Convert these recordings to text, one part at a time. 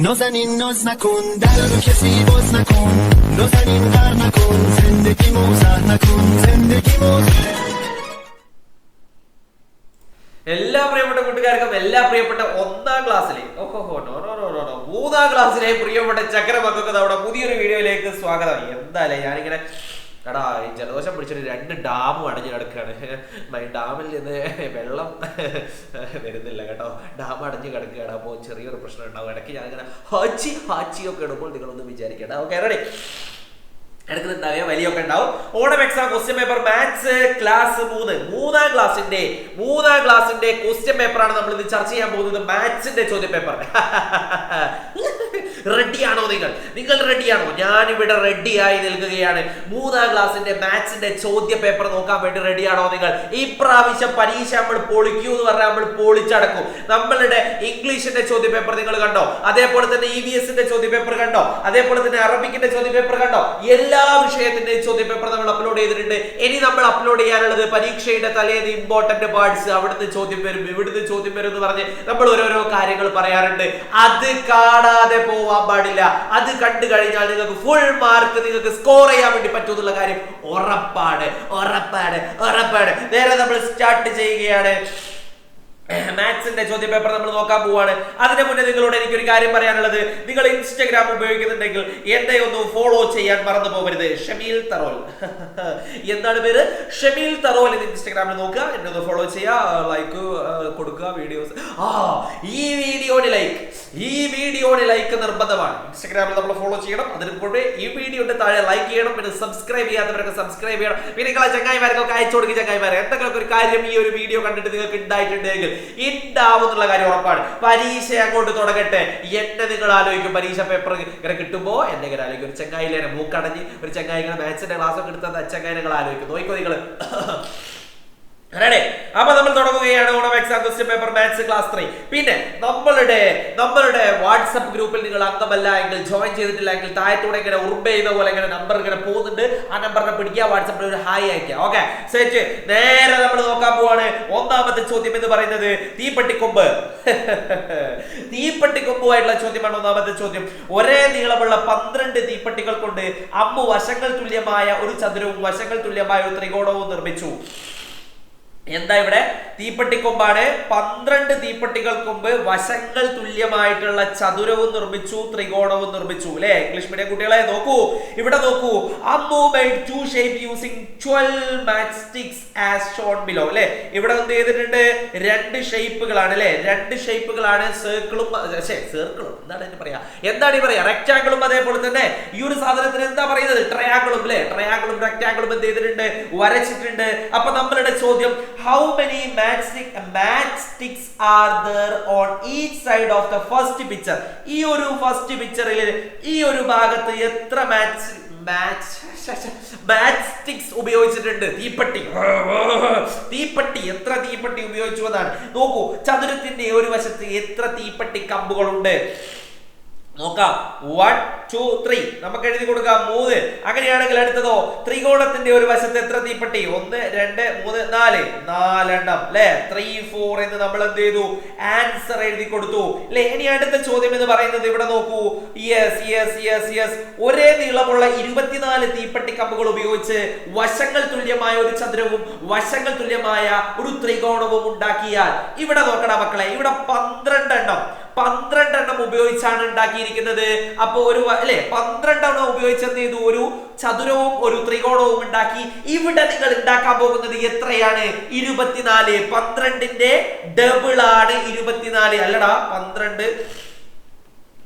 نازنین ناز نکن در رو کسی باز نکن نازنین غر نکن زندگی موزه نکن زندگی موزه എല്ലാ പ്രിയപ്പെട്ട കൂട്ടുകാർക്കും എല്ലാ പ്രിയപ്പെട്ട ഒന്നാം ക്ലാസ്സിലെ ഓഹോ no no no no no മൂന്നാം ക്ലാസ്സിലെ പ്രിയപ്പെട്ട ചക്രമക്കൊക്കെ നമ്മുടെ പുതിയൊരു വീഡിയോയിലേക്ക് സ്വാഗതം എന്തായാലും ഞാനിങ്ങനെ എടാ ജലദോഷം പിടിച്ചിട്ട് രണ്ട് ഡാം അടഞ്ഞു കിടക്കുകയാണ് ഡാമിൽ നിന്ന് വെള്ളം വരുന്നില്ല കേട്ടോ. ഡാം അടഞ്ഞു കിടക്കുകയാണ്. അപ്പോൾ ചെറിയൊരു പ്രശ്നം ഉണ്ടാവും. ഇടയ്ക്ക് ഞാനിങ്ങനെ ഹാച്ചി ഹാച്ചി ഒക്കെ ഇടുമ്പോൾ നിങ്ങളൊന്ന് വിചാരിക്കേണ്ട ഓക്കെ റെഡി എടുക്കുന്നുണ്ടാവുക വലിയൊക്കെ ഉണ്ടാവും. Onam exam question paper maths class മൂന്ന്. മൂന്നാം ക്ലാസ്സിന്റെ മൂന്നാം ക്ലാസ്സിന്റെ ക്വസ്റ്റ്യൻ പേപ്പറാണ് നമ്മൾ ഇത് ചർച്ച ചെയ്യാൻ പോകുന്നത് മാത്സിന്റെ ചോദ്യ പേപ്പർ റെഡിയാണോ നിങ്ങൾ? നിങ്ങൾ റെഡിയാണോ ഞാൻ ഇവിടെ റെഡിയായി നിൽക്കുകയാണ്. മൂന്നാം ക്ലാസ്സിന്റെ മാത്സിന്റെ ചോദ്യ പേപ്പർ നോക്കാൻ വേണ്ടി റെഡിയാണോ നിങ്ങൾ? ഈ പ്രാവശ്യം പരീക്ഷ നമ്മൾ പൊളിക്കൂ എന്ന് പറഞ്ഞാൽ നമ്മൾ പൊളിച്ചടക്കും. നമ്മളുടെ ഇംഗ്ലീഷിന്റെ ചോദ്യ പേപ്പർ നിങ്ങൾ കണ്ടോ? അതേപോലെ തന്നെ ഇ വി എസിന്റെ ചോദ്യ പേപ്പർ കണ്ടോ? അതേപോലെ തന്നെ അറബിക്കിന്റെ ചോദ്യ പേപ്പർ കണ്ടോ? എല്ലാ വിഷയത്തിന്റെയും ചോദ്യ പേപ്പർ നമ്മൾ അപ്ലോഡ് ചെയ്തിട്ടുണ്ട്. ഇനി നമ്മൾ അപ്ലോഡ് ചെയ്യാനുള്ളത് പരീക്ഷയുടെ തലേന്ന് ഇമ്പോർട്ടന്റ് പാർട്സ് അവിടുന്ന് ചോദ്യം വരും ഇവിടുന്ന് ചോദ്യം വരും എന്ന് പറഞ്ഞ് നമ്മൾ ഓരോരോ കാര്യങ്ങൾ പറയാറുണ്ട്. അത് കാണാതെ പോവാൻ പാടില്ല. അത് കണ്ടു കഴിഞ്ഞാൽ നിങ്ങൾക്ക് ഫുൾ മാർക്ക് നിങ്ങൾക്ക് സ്കോർ ചെയ്യാൻ വേണ്ടി പറ്റും എന്നുള്ള കാര്യം ഉറപ്പാണ്. ഉറപ്പാണ്. ഉറപ്പാണ്. നേരെ നമ്മൾ സ്റ്റാർട്ട് ചെയ്യുകയാണ്. മാത്സിന്റെ ചോദ്യ പേപ്പർ നമ്മൾ നോക്കാൻ പോവാണ്. അതിന് മുന്നേ നിങ്ങളോട് എനിക്കൊരു കാര്യം പറയാനുള്ളത്. നിങ്ങൾ ഇൻസ്റ്റഗ്രാം ഉപയോഗിക്കുന്നുണ്ടെങ്കിൽ എന്നെ ഒന്ന് ഫോളോ ചെയ്യാൻ മറന്നു പോകരുത്. ഷമീൽ തറോൽ. എന്താണ് പേര്? ഷമീൽ തറോൽ എന്ന് ഇൻസ്റ്റഗ്രാമിൽ നോക്കുക. എന്നെ ഒന്ന് ഫോളോ ചെയ്യുക. ലൈക്ക് കൊടുക്കുക. വീഡിയോസ് ആ ഈ വീഡിയോന് ലൈക്ക് ഈ വീഡിയോന് ലൈക്ക് നിർബന്ധമാണ്. ഇൻസ്റ്റഗ്രാമിൽ നമ്മൾ ഫോളോ ചെയ്യണം. അതിന് കൂടെ ഈ വീഡിയോന്റെ താഴെ ലൈക്ക് ചെയ്യണം. പിന്നെ സബ്സ്ക്രൈബ് ചെയ്യാത്തവരൊക്കെ സബ്സ്ക്രൈബ് ചെയ്യണം. പിന്നെ നിങ്ങളെ ചങ്ങായിമാരൊക്കെ അയച്ചു കൊടുക്കുക ചങ്ങായിമാരെ. എന്തെങ്കിലും ഒരു കാര്യം ഈ ഒരു വീഡിയോ കണ്ടിട്ട് നിങ്ങൾക്ക് ഉണ്ടായിട്ടുണ്ടെങ്കിൽ ഉണ്ടാവുന്നുള്ള കാര്യം ഉറപ്പാണ്. പരീക്ഷ അങ്ങോട്ട് തുടങ്ങട്ടെ. എന്നെ നിങ്ങൾ ആലോചിക്കും പരീക്ഷ പേപ്പർ ഇങ്ങനെ കിട്ടുമ്പോ എന്നെ ഇങ്ങനെ ആലോചിക്കും. ഒരു ചങ്ങായിലേനെ മൂക്കടഞ്ഞ് ഒരു ചങ്ങായി ഇങ്ങനെ മാത്സിന്റെ ക്ലാസ് ഒക്കെ എടുത്ത ചെങ്ങായി നിങ്ങൾ ആലോചിക്കും. നോക്കോ നിങ്ങൾ റെഡി അപ്പൊ നമ്മൾ തുടങ്ങുകയാണ് Onam exam question paper maths class three പിന്നെ നമ്മളുടെ നമ്മളുടെ വാട്സപ്പ് ഗ്രൂപ്പിൽ നിങ്ങൾ അംഗമല്ല എങ്കിൽ ജോയിൻ ചെയ്തിട്ടില്ല എങ്കിൽ താഴത്തൂടെ ഇങ്ങനെ ഉറുമ്പ് ചെയ്ത പോലെ ഇങ്ങനെ നമ്പർ ഇങ്ങനെ പോകുന്നുണ്ട്. ആ നമ്പറിനെ പിടിക്കുക വാട്സപ്പിൽ ഒരു ഹായ് അയക്കുക ഓക്കെ സെറ്റ് നേരെ നമ്മൾ നോക്കാൻ പോവാണ്. ഒന്നാമത്തെ ചോദ്യം എന്ന് പറയുന്നത് തീപ്പെട്ടിക്കൊമ്പ്. തീപ്പെട്ടിക്കൊമ്പുമായിട്ടുള്ള ചോദ്യമാണ് ഒന്നാമത്തെ ചോദ്യം. ഒരേ നീളമുള്ള പന്ത്രണ്ട് തീപ്പെട്ടികൾ കൊണ്ട് അമ്മു വശങ്ങൾ തുല്യമായ ഒരു ചതുരവും വശങ്ങൾ തുല്യമായ ഒരു ത്രികോണവും നിർമ്മിച്ചു. എന്താ ഇവിടെ? തീപ്പെട്ടിക്കൊമ്പാണ് പന്ത്രണ്ട് തീപ്പെട്ടികൾ കൊമ്പ് വശങ്ങൾ തുല്യമായിട്ടുള്ള ചതുരവും നിർമ്മിച്ചു ത്രികോണവും നിർമ്മിച്ചു അല്ലെ? ഇംഗ്ലീഷ് മീഡിയം കുട്ടികളെ നോക്കൂ. ഇവിടെ നോക്കൂ. Ammu made two shape using 12 match sticks as shown below അല്ലെ? ഇവിടെ എന്ത് ചെയ്തിട്ടുണ്ട്? രണ്ട് ഷേപ്പുകളാണ് അല്ലെ? രണ്ട് ഷേപ്പുകളാണ് സർക്കിളും സർക്കിളും എന്താണ് ഇതിന് പറയാ? എന്താണ് ഈ പറയാ? റെക്ടാങ്കിളും അതേപോലെ തന്നെ. ഈ ഒരു സാധനത്തിന് എന്താ പറയുന്നത്? ട്രയാങ്കിളും അല്ലെ? ട്രയാങ്കിളും റെക്ടാങ്കിളും എന്ത് ചെയ്തിട്ടുണ്ട്? വരച്ചിട്ടുണ്ട്. അപ്പൊ നമ്മളുടെ ചോദ്യം how many matchstick matchsticks are there on each side of the first picture? ഈ ഒരു ഫസ്റ്റ് പിക്ചറിൽ ഈ ഒരു ഭാഗത്ത് എത്ര മാച്ച് മാച്ച് സ്റ്റിക്സ് ഉപയോഗിച്ചിട്ടുണ്ട്? തീപ്പെട്ടി. തീപ്പെട്ടി. എത്ര തീപ്പെട്ടി ഉപയോഗിച്ചു എന്നാണ്. നോക്കൂ ചതുരത്തിന്റെ ഒരു വശത്ത് എത്ര തീപ്പെട്ടി കമ്പുകളുണ്ട്? നോക്കാം. വൺ ടു ത്രീ നമുക്ക് എഴുതി കൊടുക്കാം. മൂന്ന്. അങ്ങനെയാണെങ്കിൽ അടുത്തതോ? ത്രികോണത്തിന്റെ ഒരു വശത്ത് എത്ര തീപ്പെട്ടി? ഒന്ന് രണ്ട് മൂന്ന് നാല്. നാലെണ്ണം അല്ലെ? ത്രീ ഫോർ എന്ന് നമ്മൾ എന്ത് ചെയ്തു? ആൻസർ എഴുതി കൊടുത്തു. അല്ലെ? ഇനി അടുത്ത ചോദ്യം എന്ന് പറയുന്നത് ഇവിടെ നോക്കൂ. യെസ് യെസ് യെസ് യെസ് ഒരേ നീളമുള്ള ഇരുപത്തിനാല് തീപ്പെട്ടി കമ്പുകൾ ഉപയോഗിച്ച് വശങ്ങൾ തുല്യമായ ഒരു ചതുരവും വശങ്ങൾ തുല്യമായ ഒരു ത്രികോണവും ഉണ്ടാക്കിയാൽ ഇവിടെ നോക്കടാ മക്കളെ ഇവിടെ പന്ത്രണ്ടെണ്ണം പന്ത്രണ്ടെണ്ണം ഉപയോഗിച്ചാണ് ഉണ്ടാക്കിയിരിക്കുന്നത്. അപ്പൊ ഒരു അല്ലെ പന്ത്രണ്ടെണ്ണം ഉപയോഗിച്ച് എന്ത് ചെയ്തു? ഒരു ചതുരവും ഒരു ത്രികോണവും ഉണ്ടാക്കി. ഇവിടെ നിങ്ങൾ ഉണ്ടാക്കാൻ പോകുന്നത് എത്രയാണ്? ഇരുപത്തിനാല്. പന്ത്രണ്ടിന്റെ ഡബിൾ ആണ് ഇരുപത്തിനാല്. അല്ലടാ പന്ത്രണ്ട്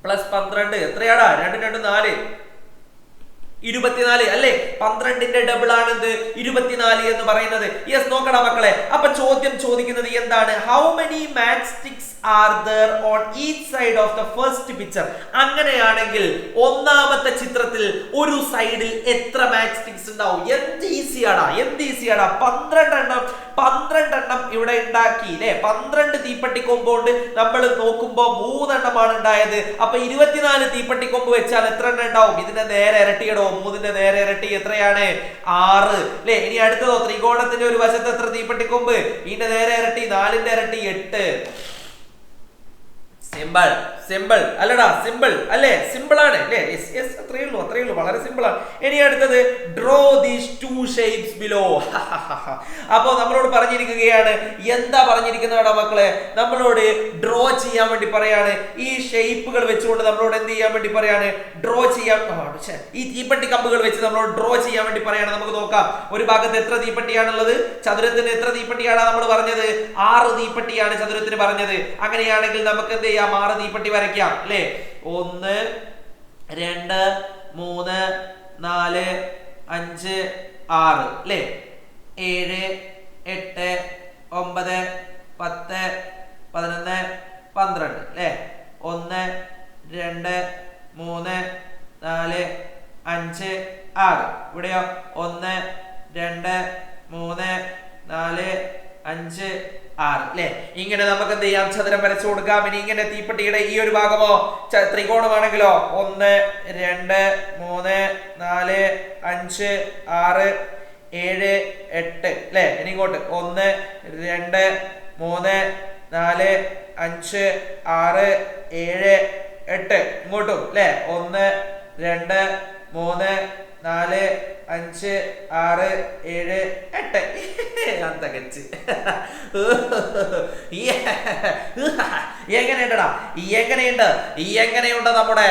പ്ലസ് പന്ത്രണ്ട്. എത്രയാടാ? രണ്ട് രണ്ട് നാല്. ഇരുപത്തിനാല്. അല്ലെ പന്ത്രണ്ടിന്റെ ഡബിൾ ആണ് എന്ത് ഇരുപത്തിനാല് എന്ന് പറയുന്നത്. യെസ് നോക്കടാ മക്കളെ. അപ്പൊ ചോദ്യം ചോദിക്കുന്നത് എന്താണ്? How many match sticks are there on each side of the first picture അങ്ങനെയാണെങ്കിൽ ഒന്നാമത്തെ ചിത്രത്തിൽ ഒരു സൈഡിൽ എത്ര മാച്ച് സ്റ്റിക്സ് ഉണ്ടാവും? എന്ത് ഈസിയാടാ എന്ത് ഈസിയാടാ പന്ത്രണ്ടെണ്ണം പന്ത്രണ്ടെണ്ണം ഇവിടെ ഉണ്ടാക്കി അല്ലെ പന്ത്രണ്ട് തീപ്പട്ടി കൊമ്പുകൊണ്ട് നമ്മൾ നോക്കുമ്പോ മൂന്നെണ്ണമാണ് ഉണ്ടായത്. അപ്പൊ ഇരുപത്തിനാല് തീപ്പട്ടി കൊമ്പ് വെച്ചാൽ എത്ര എണ്ണം ഉണ്ടാവും? ഇതിന്റെ നേരെ ഇരട്ടിയിടോ മൂന്നിന്റെ നേരെ ഇരട്ടി എത്രയാണ്? ആറ് അല്ലെ ഇനി അടുത്തതോ? ത്രികോണത്തിന്റെ ഒരു വശത്ത് എത്ര തീപ്പട്ടി കൊമ്പ്? ഇതിന്റെ നേരെ ഇരട്ടി നാലിന്റെ ഇരട്ടി എട്ട്. സിമ്പിൾ സിമ്പിൾ അല്ലടാ സിമ്പിൾ അല്ലേ? സിമ്പിൾ ആണ്. അല്ലേ? യെസ് യെസ് അത്രയേ ഉള്ളൂ അത്രയേ ഉള്ളൂ. വളരെ സിമ്പിൾ ആണ്. ഇനി അടുത്തത് draw these two shapes below അപ്പോൾ നമ്മളോട് പറഞ്ഞിരിക്കുകയാണ് എന്താ പറഞ്ഞിരിക്കുന്നതാടാ മക്കളെ? നമ്മളോട് ഡ്രോ ചെയ്യാൻ വേണ്ടി പറയാണ്. ഈ ഷേപ്പുകൾ വെച്ചുകൊണ്ട് നമ്മളോട് എന്ത് ചെയ്യാൻ വേണ്ടി പറയാണ്? ഡ്രോ ചെയ്യാൻ ഈ തീപ്പെട്ടി കമ്പുകൾ വെച്ച് നമ്മളോട് ഡ്രോ ചെയ്യാൻ വേണ്ടി പറയാണ്. നമുക്ക് നോക്കാം. ഒരു ഭാഗത്ത് എത്ര തീപ്പെട്ടിയാണുള്ളത്? ചതുരത്തിന് എത്ര തീപ്പെട്ടിയാണ് നമ്മൾ പറഞ്ഞത്? ആറ് തീപ്പെട്ടിയാണ് ചതുരത്തിന് പറഞ്ഞത്. അങ്ങനെയാണെങ്കിൽ നമുക്ക് എന്ത് ചെയ്യാം. ആറ് തീപ്പെട്ടി വരയ്ക്കാം അല്ലേ? ഒന്ന് രണ്ട് മൂന്ന് നാല് അഞ്ച് ആറ് അല്ലേ? ഏഴ് എട്ട് ഒമ്പത് പത്ത് പതിനൊന്ന് പന്ത്രണ്ട് അല്ലേ? ഒന്ന് രണ്ട് മൂന്ന് നാല് അഞ്ച് ആറ്. ഇവിടെയോ? ഒന്ന് രണ്ട് മൂന്ന് നാല് അഞ്ച് ആറ് അല്ലേ? ഇങ്ങനെ നമുക്ക് എന്ത് ചെയ്യാം? ചതുരം വരച്ചു കൊടുക്കാം. ഇനി ഇങ്ങനെ തീപ്പെട്ടിയുടെ ഈ ഒരു ഭാഗമോ ത്രികോണമാണെങ്കിലോ? ഒന്ന് രണ്ട് മൂന്ന് നാല് അഞ്ച് ആറ് ഏഴ് എട്ട് അല്ലേ? ഇനി ഇങ്ങോട്ട്. ഒന്ന് രണ്ട് മൂന്ന് നാല് അഞ്ച് ആറ് ഏഴ് എട്ട്. ഇങ്ങോട്ടും അല്ലേ? ഒന്ന് രണ്ട് മൂന്ന് നാല് അഞ്ച് ആറ് ഏഴ് എട്ട്. ഞാൻ തകച്ച്. എങ്ങനെയുണ്ടടാ എങ്ങനെയുണ്ട് എങ്ങനെയുണ്ട് നമ്മുടെ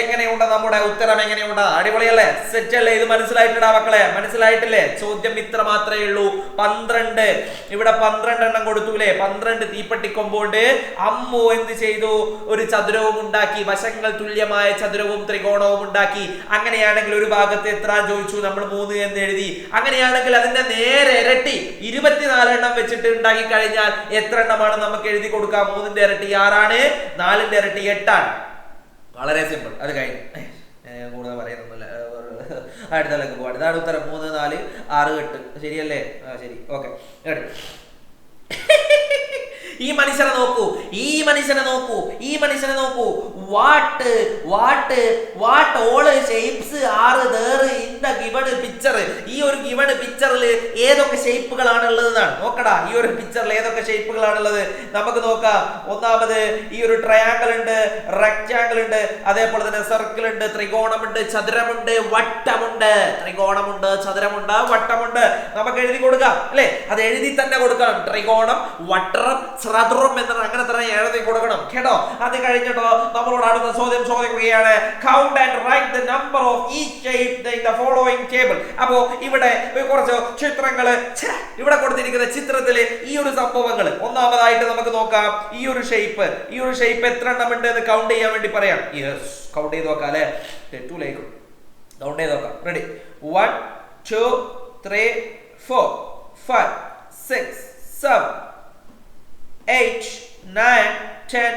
എങ്ങനെയുണ്ട് നമ്മുടെ ഉത്തരം എങ്ങനെയുണ്ട്? അടിപൊളിയല്ലേ? സെറ്റ് അല്ലേ? ഇത് മനസ്സിലായിട്ടിടാ മക്കളെ. മനസ്സിലായിട്ടില്ലേ? ചോദ്യം ഇത്ര മാത്രമേ ഉള്ളൂ. പന്ത്രണ്ട്. ഇവിടെ പന്ത്രണ്ട് എണ്ണം കൊടുത്തൂലേ? പന്ത്രണ്ട് തീപ്പെട്ടി കൊമ്പോണ്ട് അമ്മു എന്ത് ചെയ്തു? ഒരു ചതുരവും ഉണ്ടാക്കി. വശങ്ങൾ തുല്യമായ ചതുരവും ത്രികോണവും ഉണ്ടാക്കി. അങ്ങനെയാണെങ്കിൽ ഒരു ഭാഗത്ത് എത്ര ചോദിച്ചു? നമ്മൾ മൂന്ന് എന്ന് എഴുതി. അങ്ങനെയാണെങ്കിൽ അതിന്റെ നേരെ ഇരട്ടി ഇരുപത്തിനാലെണ്ണം വെച്ചിട്ട് ഉണ്ടാക്കി കഴിഞ്ഞാൽ എത്ര എണ്ണമാണ് നമുക്ക് എഴുതി കൊടുക്കാം? മൂന്നിന്റെ ഇരട്ടി ആറാണ് നാലിന്റെ ഇരട്ടി എട്ടാണ്. വളരെ സിമ്പിൾ അത് കഴിഞ്ഞു. കൂടുതൽ പറയുന്നില്ല അടുത്തതിലേക്ക് പോവാണ്. ഇതാണ് ഉത്തരം. മൂന്ന് നാല് ആറ് എട്ട്. ശരിയല്ലേ? ആ ശരി. ഓക്കെ. ഈ മനുഷ്യനെ നോക്കൂ. ഈ മനുഷ്യനെ നോക്കൂ. ഈ മനുഷ്യനെ നോക്കൂ. What what what all shapes are there the given picture ഈ ഒരു ഗിവൺ പിക്ചറിൽ ഏതൊക്കെ ഷേപ്പുകളാണ് ഉള്ളതെന്നാണ് നോക്കടാ ഈ ഒരു പിക്ചറിൽ ഏതൊക്കെ ഷേപ്പുകളാണുള്ളത് നമുക്ക് നോക്കാം. ഒന്നാമത് ഈ ഒരു ട്രയാങ്കിൾ ഉണ്ട് റെക്റ്റാങ്കിൾ ഉണ്ട് അതേപോലെ തന്നെ സർക്കിൾ ഉണ്ട് ത്രികോണമുണ്ട് ചതുരമുണ്ട് വട്ടമുണ്ട്. ത്രികോണമുണ്ട് ചതുരമുണ്ട് വട്ടമുണ്ട്. നമുക്ക് എഴുതി കൊടുക്കാം അല്ലെ? അത് എഴുതി തന്നെ കൊടുക്കണം. ത്രികോണം വട്ടം ചതുരം എന്ന് അങ്ങനെ തന്നെ എഴുതി കൊടുക്കണം. കേട്ടോ? അത് കഴിഞ്ഞിട്ടോ നമ്മളോട് അടുത്ത ചോദ്യം ചോദിക്കുകയാണ്. Count and write the number of ഈ shape in the following table അപ്പോ ഇവിടെ കുറച്ച് ചിത്രങ്ങൾ ഛെ, ഇവിടെ കൊടുത്തിരിക്കുന്ന ചിത്രത്തിൽ ഈ ഒരു സംഭവങ്ങൾ. ഒന്നാമതായിട്ട് നമുക്ക് നോക്കാം. ഈ ഒരു ഷേപ്പ് ഈ ഒരു ഷേപ്പ് എത്ര എണ്ണം ഉണ്ട് എന്ന് കൗണ്ട് ചെയ്യാൻ വേണ്ടി പറയാം. യെസ് കൗണ്ട് ചെയ്ത് നോക്കാം അല്ലെ? ടു ലൈക്ക് കൗണ്ട് ചെയ്ത് നോക്കാം. Ready one two three four five six seven eight nine ten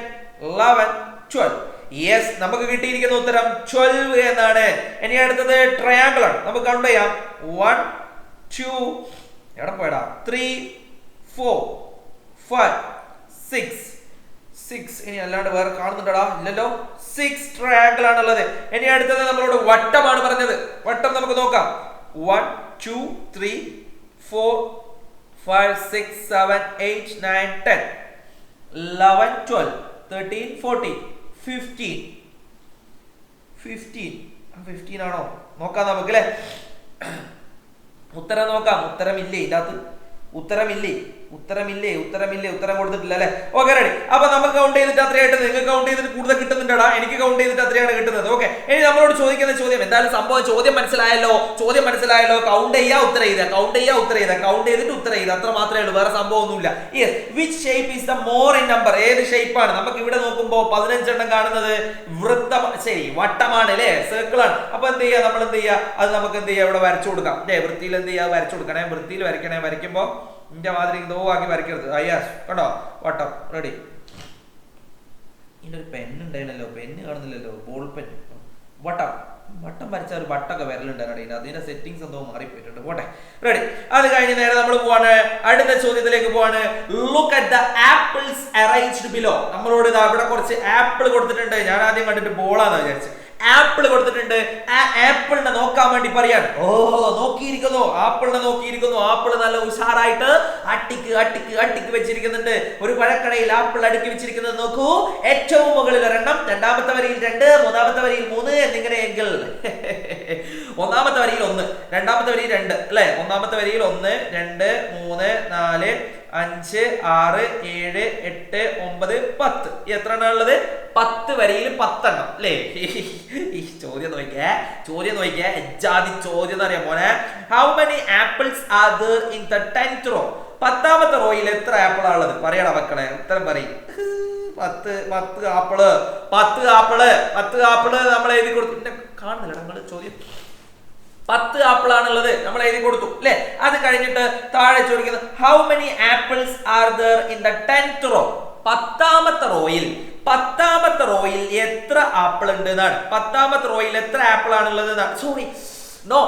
eleven twelve yes നമുക്ക് കിട്ടിയിരിക്കുന്ന ഉത്തരം ട്വൽവ് എന്നാണ്. ഇനി അടുത്തത് ട്രയാങ്കിൾ ആണ്. നമുക്ക് കൗണ്ട് ചെയ്യാം. വൺ ടു എവിടെ പോയടാ? Three four five six six ഇനി അല്ലാണ്ട് വേറെ കാണുന്നുണ്ടടാ. ഇല്ലല്ലോ. സിക്സ് ട്രയാങ്കിൾ ആണുള്ളത്. ഇനി അടുത്തത് നമ്മളോട് വട്ടമാണ് പറഞ്ഞത്. വട്ടം നമുക്ക് നോക്കാം. One two three four five six seven eight nine ten eleven twelve thirteen fourteen fifteen fifteen fifteen ആണോ? നോക്കാം നമുക്ക് അല്ലേ? ഉത്തരം നോക്കാം. ഉത്തരമില്ലേ ഇതിനകത്ത്? ഉത്തരമില്ലേ? ഉത്തരമില്ലേ ഉത്തരമില്ലേ ഉത്തരം കൊടുത്തിട്ടില്ല അല്ലെ? ഓക്കെ റെഡി അപ്പൊ നമ്മൾ കൗണ്ട് ചെയ്തിട്ട് അത്രയായിട്ട് നിങ്ങൾക്ക് കൗണ്ട് ചെയ്തിട്ട് കൂടുതൽ കിട്ടുന്നുണ്ടടാ. എനിക്ക് കൗണ്ട് ചെയ്തിട്ട് അത്രയാണ് കിട്ടുന്നത്. ഓക്കെ ഇനി നമ്മളോട് ചോദിക്കുന്ന ചോദ്യം എന്തായാലും സംഭവം ചോദ്യം മനസ്സിലായല്ലോ. ചോദ്യം മനസ്സിലായല്ലോ. കൗണ്ട് ചെയ്യാ ഉത്തരം ചെയ്ത കൗണ്ട് ചെയ്യാ ഉത്തരം ചെയ്ത കൗണ്ട് ചെയ്തിട്ട് ഉത്തരം ചെയ്ത അത്ര മാത്രമേ ഉള്ളൂ. വേറെ സംഭവം ഒന്നുമില്ല. Yes which shape is the more in number ഏത് ഷേപ്പാണ് നമുക്ക് ഇവിടെ നോക്കുമ്പോൾ പതിനഞ്ചെണ്ണം കാണുന്നത് വൃത്തം ശരി വട്ടമാണ് അല്ലേ? സർക്കിൾ ആണ്. അപ്പൊ എന്ത് ചെയ്യാ? നമ്മൾ എന്ത് ചെയ്യാ? അത് നമുക്ക് എന്ത് ചെയ്യാ? ഇവിടെ വരച്ചു കൊടുക്കാം. അല്ലേ വൃത്തിയിൽ എന്ത് ചെയ്യാ? വരച്ചു കൊടുക്കണേ. വൃത്തിയിൽ വരയ്ക്കണേ. വരയ്ക്കുമ്പോ ഇന്റെ മാതിരി ഇതോ ആക്കി വരയ്ക്കരുത്. അയ്യാസ് കണ്ടോ? വട്ടം. റെഡി ഇതിന്റെ ഒരു പെൻ ഉണ്ടായിരുന്നല്ലോ പെന്ന് കാണുന്നില്ലല്ലോ. ബോൾ പെൻ വട്ടം. വട്ടം വരച്ച ഒരു വട്ടൊക്കെ വരലുണ്ടായിരുന്നു അതിന്റെ സെറ്റിങ്സ് എന്തോ മാറിപ്പോയിട്ടുണ്ട്. പോട്ടെ. റെഡി അത് കഴിഞ്ഞ് നേരെ നമ്മൾ പോവാണ്. അടുത്ത ചോദ്യത്തിലേക്ക് പോവാണ്. Look at the apples arranged below നമ്മളോട് ഇതാ ഇവിടെ കുറച്ച് ആപ്പിൾ കൊടുത്തിട്ടുണ്ട്. ഞാൻ ആദ്യം കണ്ടിട്ട് ബോളാന്ന് വിചാരിച്ചു. ആപ്പിൾ കൊടുത്തിട്ടുണ്ട്. ആ ആപ്പിളിനെ നോക്കാൻ വേണ്ടി പറയാണ്. ഓ നോക്കിയിരിക്കുന്നു. ആപ്പിളിനെ നോക്കിയിരിക്കുന്നു. ആപ്പിൾ നല്ല ഉഷാറായിട്ട് അട്ടിക്ക് അട്ടിക്ക് അട്ടിക്ക് വെച്ചിരിക്കുന്നുണ്ട്. ഒരു പഴക്കടയിൽ ആപ്പിൾ അടുക്കി വെച്ചിരിക്കുന്നത് നോക്കൂ. ഏറ്റവും മുകളിൽ ഒരെണ്ണം രണ്ടാമത്തെ വരിയിൽ രണ്ട് മൂന്നാമത്തെ വരിയിൽ മൂന്ന് എന്നിങ്ങനെയെങ്കിൽ ഒന്നാമത്തെ വരിയിൽ ഒന്ന് രണ്ടാമത്തെ വരിയിൽ രണ്ട് അല്ലെ? ഒന്നാമത്തെ വരിയിൽ ഒന്ന് രണ്ട് മൂന്ന് നാല് അഞ്ച് ആറ് ഏഴ് എട്ട് ഒമ്പത് പത്ത്. എത്ര എണ്ണം ഉള്ളത്? പത്ത് വരയിൽ പത്തെണ്ണം അല്ലേ? ഈ ചോദ്യം നോക്കിയേ ചോദ്യം നോക്കിയേ. ജാതി ചോദ്യം എന്ന് അറിയാം പോലെ how many apples are in the tenth row പത്താമത്തെ റോയിൽ എത്ര ആപ്പിൾ ഉള്ളത്? പറയണ മക്കളെ ഉത്തരം പറയും. പത്ത് പത്ത് ആപ്പിൾ പത്ത് ആപ്പിൾ പത്ത് ആപ്പിൾ നമ്മൾ എഴുതി കൊടുത്തു. കാണുന്നില്ല നിങ്ങൾ ചോദ്യം. പത്ത് ആപ്പിൾ ആണുള്ളത് നമ്മൾ എഴുതി കൊടുത്തു അല്ലെ? അത് കഴിഞ്ഞിട്ട് താഴെ ചോദിക്കുന്നത് how many apples are there in the tenth row പത്താമത്തെ റോയിൽ പത്താമത്തെ റോയിൽ എത്ര ആപ്പിൾ ഉണ്ട് എന്നാണ്. പത്താമത്തെ റോയിൽ എത്ര ആപ്പിൾ ആണുള്ളത് എന്നാണ്. സോറി നോ